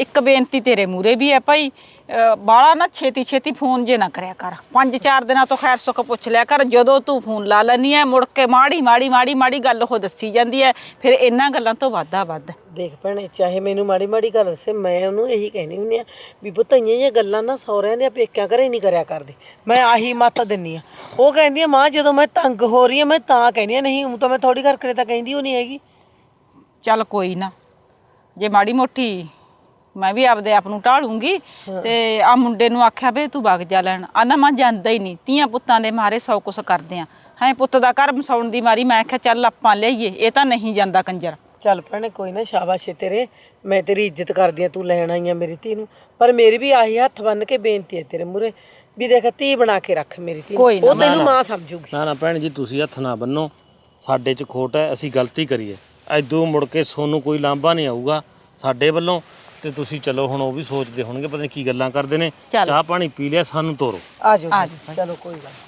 ਇੱਕ ਬੇਨਤੀ ਤੇਰੇ ਮੂਰੇ ਵੀ ਹੈ ਭਾਈ ਅਹ ਬਾਹਲਾ ਨਾ ਛੇਤੀ ਛੇਤੀ ਫੋਨ ਜੇ ਨਾ ਕਰਿਆ ਕਰ। ਪੰਜ ਚਾਰ ਦਿਨਾਂ ਤੋਂ ਖੈਰ ਸੁੱਖ ਪੁੱਛ ਲਿਆ ਕਰ ਜਦੋਂ ਤੂੰ ਫੋਨ ਲਾ ਲੈਨੀ ਐ ਮੁੜ ਕੇ ਮਾੜੀ ਮਾੜੀ ਮਾੜੀ ਮਾੜੀ ਗੱਲ ਉਹ ਦੱਸੀ ਜਾਂਦੀ ਐ ਫਿਰ ਇਹਨਾਂ ਗੱਲਾਂ ਤੋਂ ਵਾਧਾ ਵੱਧ। ਦੇਖ ਭੈਣੇ ਚਾਹੇ ਮੈਨੂੰ ਮਾੜੀ ਮਾੜੀ ਗੱਲ ਦੱਸੇ ਮੈਂ ਉਹਨੂੰ ਇਹੀ ਕਹਿਣੀ ਹੁੰਦੀ ਆ ਵੀ ਪੁੱਤ ਇੰਨੀਆਂ ਜਿਹੀਆਂ ਗੱਲਾਂ ਨਾ ਸਹੁਰਿਆਂ ਦੇ ਪੇਕਿਆਂ ਘਰੇ ਨਹੀਂ ਕਰਿਆ ਕਰਦੇ। ਮੈਂ ਆਹੀ ਮੱਤ ਦਿੰਨੀ ਆ। ਉਹ ਕਹਿੰਦੀ ਆ ਮਾਂ ਜਦੋਂ ਮੈਂ ਤੰਗ ਹੋ ਰਹੀ ਆ ਮੈਂ ਤਾਂ ਕਹਿੰਦੀ ਆ ਨਹੀਂ ਉਹ ਤਾਂ ਮੈਂ ਥੋੜੀ ਕਰਕੇ ਤਾਂ ਕਹਿੰਦੀ ਉਹ ਨਹੀਂ ਹੈਗੀ। ਚੱਲ ਕੋਈ ਨਾ ਜੇ ਮਾੜੀ ਮੋਟੀ ਮੈਂ ਵੀ ਆਪਦੇ ਆਪ ਨੂੰ ਢਾਲੂੰਗੀ ਤੇ ਆ ਮੁੰਡੇ ਨੂੰ ਆਖਿਆ ਵੇ ਤੂੰ ਵਗ ਜਾ ਲੈਣ। ਆਂਦਾ ਮੈਂ ਜਾਂਦਾ ਹੀ ਨਹੀਂ। ਧੀਆਂ ਪੁੱਤਾਂ ਦੇ ਮਾਰੇ ਸੌ ਕੁਛ ਕਰਦੇ ਆ। ਹੈ ਪੁੱਤ ਦਾ ਘਰ ਮਸਾਉਣ ਦੀ ਮਾਰੀ ਮੈਂ ਆਖਿਆ ਚੱਲ ਆਪਾਂ ਲਈਏ। ਇਹ ਤਾਂ ਨਹੀਂ ਜਾਂਦਾ ਕੰਜਰ। ਚੱਲ ਭੈਣੇ ਕੋਈ ਨਾ ਸ਼ਾਬਾਸ਼ ਏ ਤੇਰੇ। ਮੈਂ ਤੇਰੀ ਇੱਜ਼ਤ ਕਰਦੀ ਆ ਤੂੰ ਲੈਣ ਆਈ ਆ ਮੇਰੀ ਧੀ ਨੂੰ। ਪਰ ਮੇਰੀ ਵੀ ਆਹੀ ਹੱਥ ਬੰਨ ਕੇ ਬੇਨਤੀ ਹੈ ਤੇਰੇ ਮੂਰੇ ਵੀ ਦੇਖ ਧੀ ਬਣਾ ਕੇ ਰੱਖ ਮੇਰੀ ਧੀ ਨੂੰ। ਕੋਈ ਨਾ, ਉਹ ਤੈਨੂੰ ਮਾਂ ਸਮਝੂਗੀ। ਨਾ ਨਾ ਭੈਣ ਜੀ ਤੁਸੀਂ ਹੱਥ ਨਾ ਬੰਨੋ। ਸਾਡੇ 'ਚ ਖੋਟ ਹੈ ਅਸੀਂ ਗਲਤੀ ਕਰੀਏ। ਐਦੋਂ ਮੁੜ ਕੇ ਸੋਨੂੰ ਕੋਈ ਲਾਂਭਾ ਨਹੀਂ ਆਊਗਾ ਸਾਡੇ ਵੱਲੋਂ। ਤੇ ਤੁਸੀਂ ਚਲੋ ਹੁਣ ਉਹ ਵੀ ਸੋਚਦੇ ਹੋਣਗੇ ਪਤਾ ਨਹੀਂ ਕੀ ਗੱਲਾਂ ਕਰਦੇ ਨੇ। ਚਾਹ ਪਾਣੀ ਪੀ ਲਿਆ ਸਾਨੂੰ ਤੋਰੋ ਆ ਜਾਓ ਚਲੋ ਕੋਈ ਗੱਲ।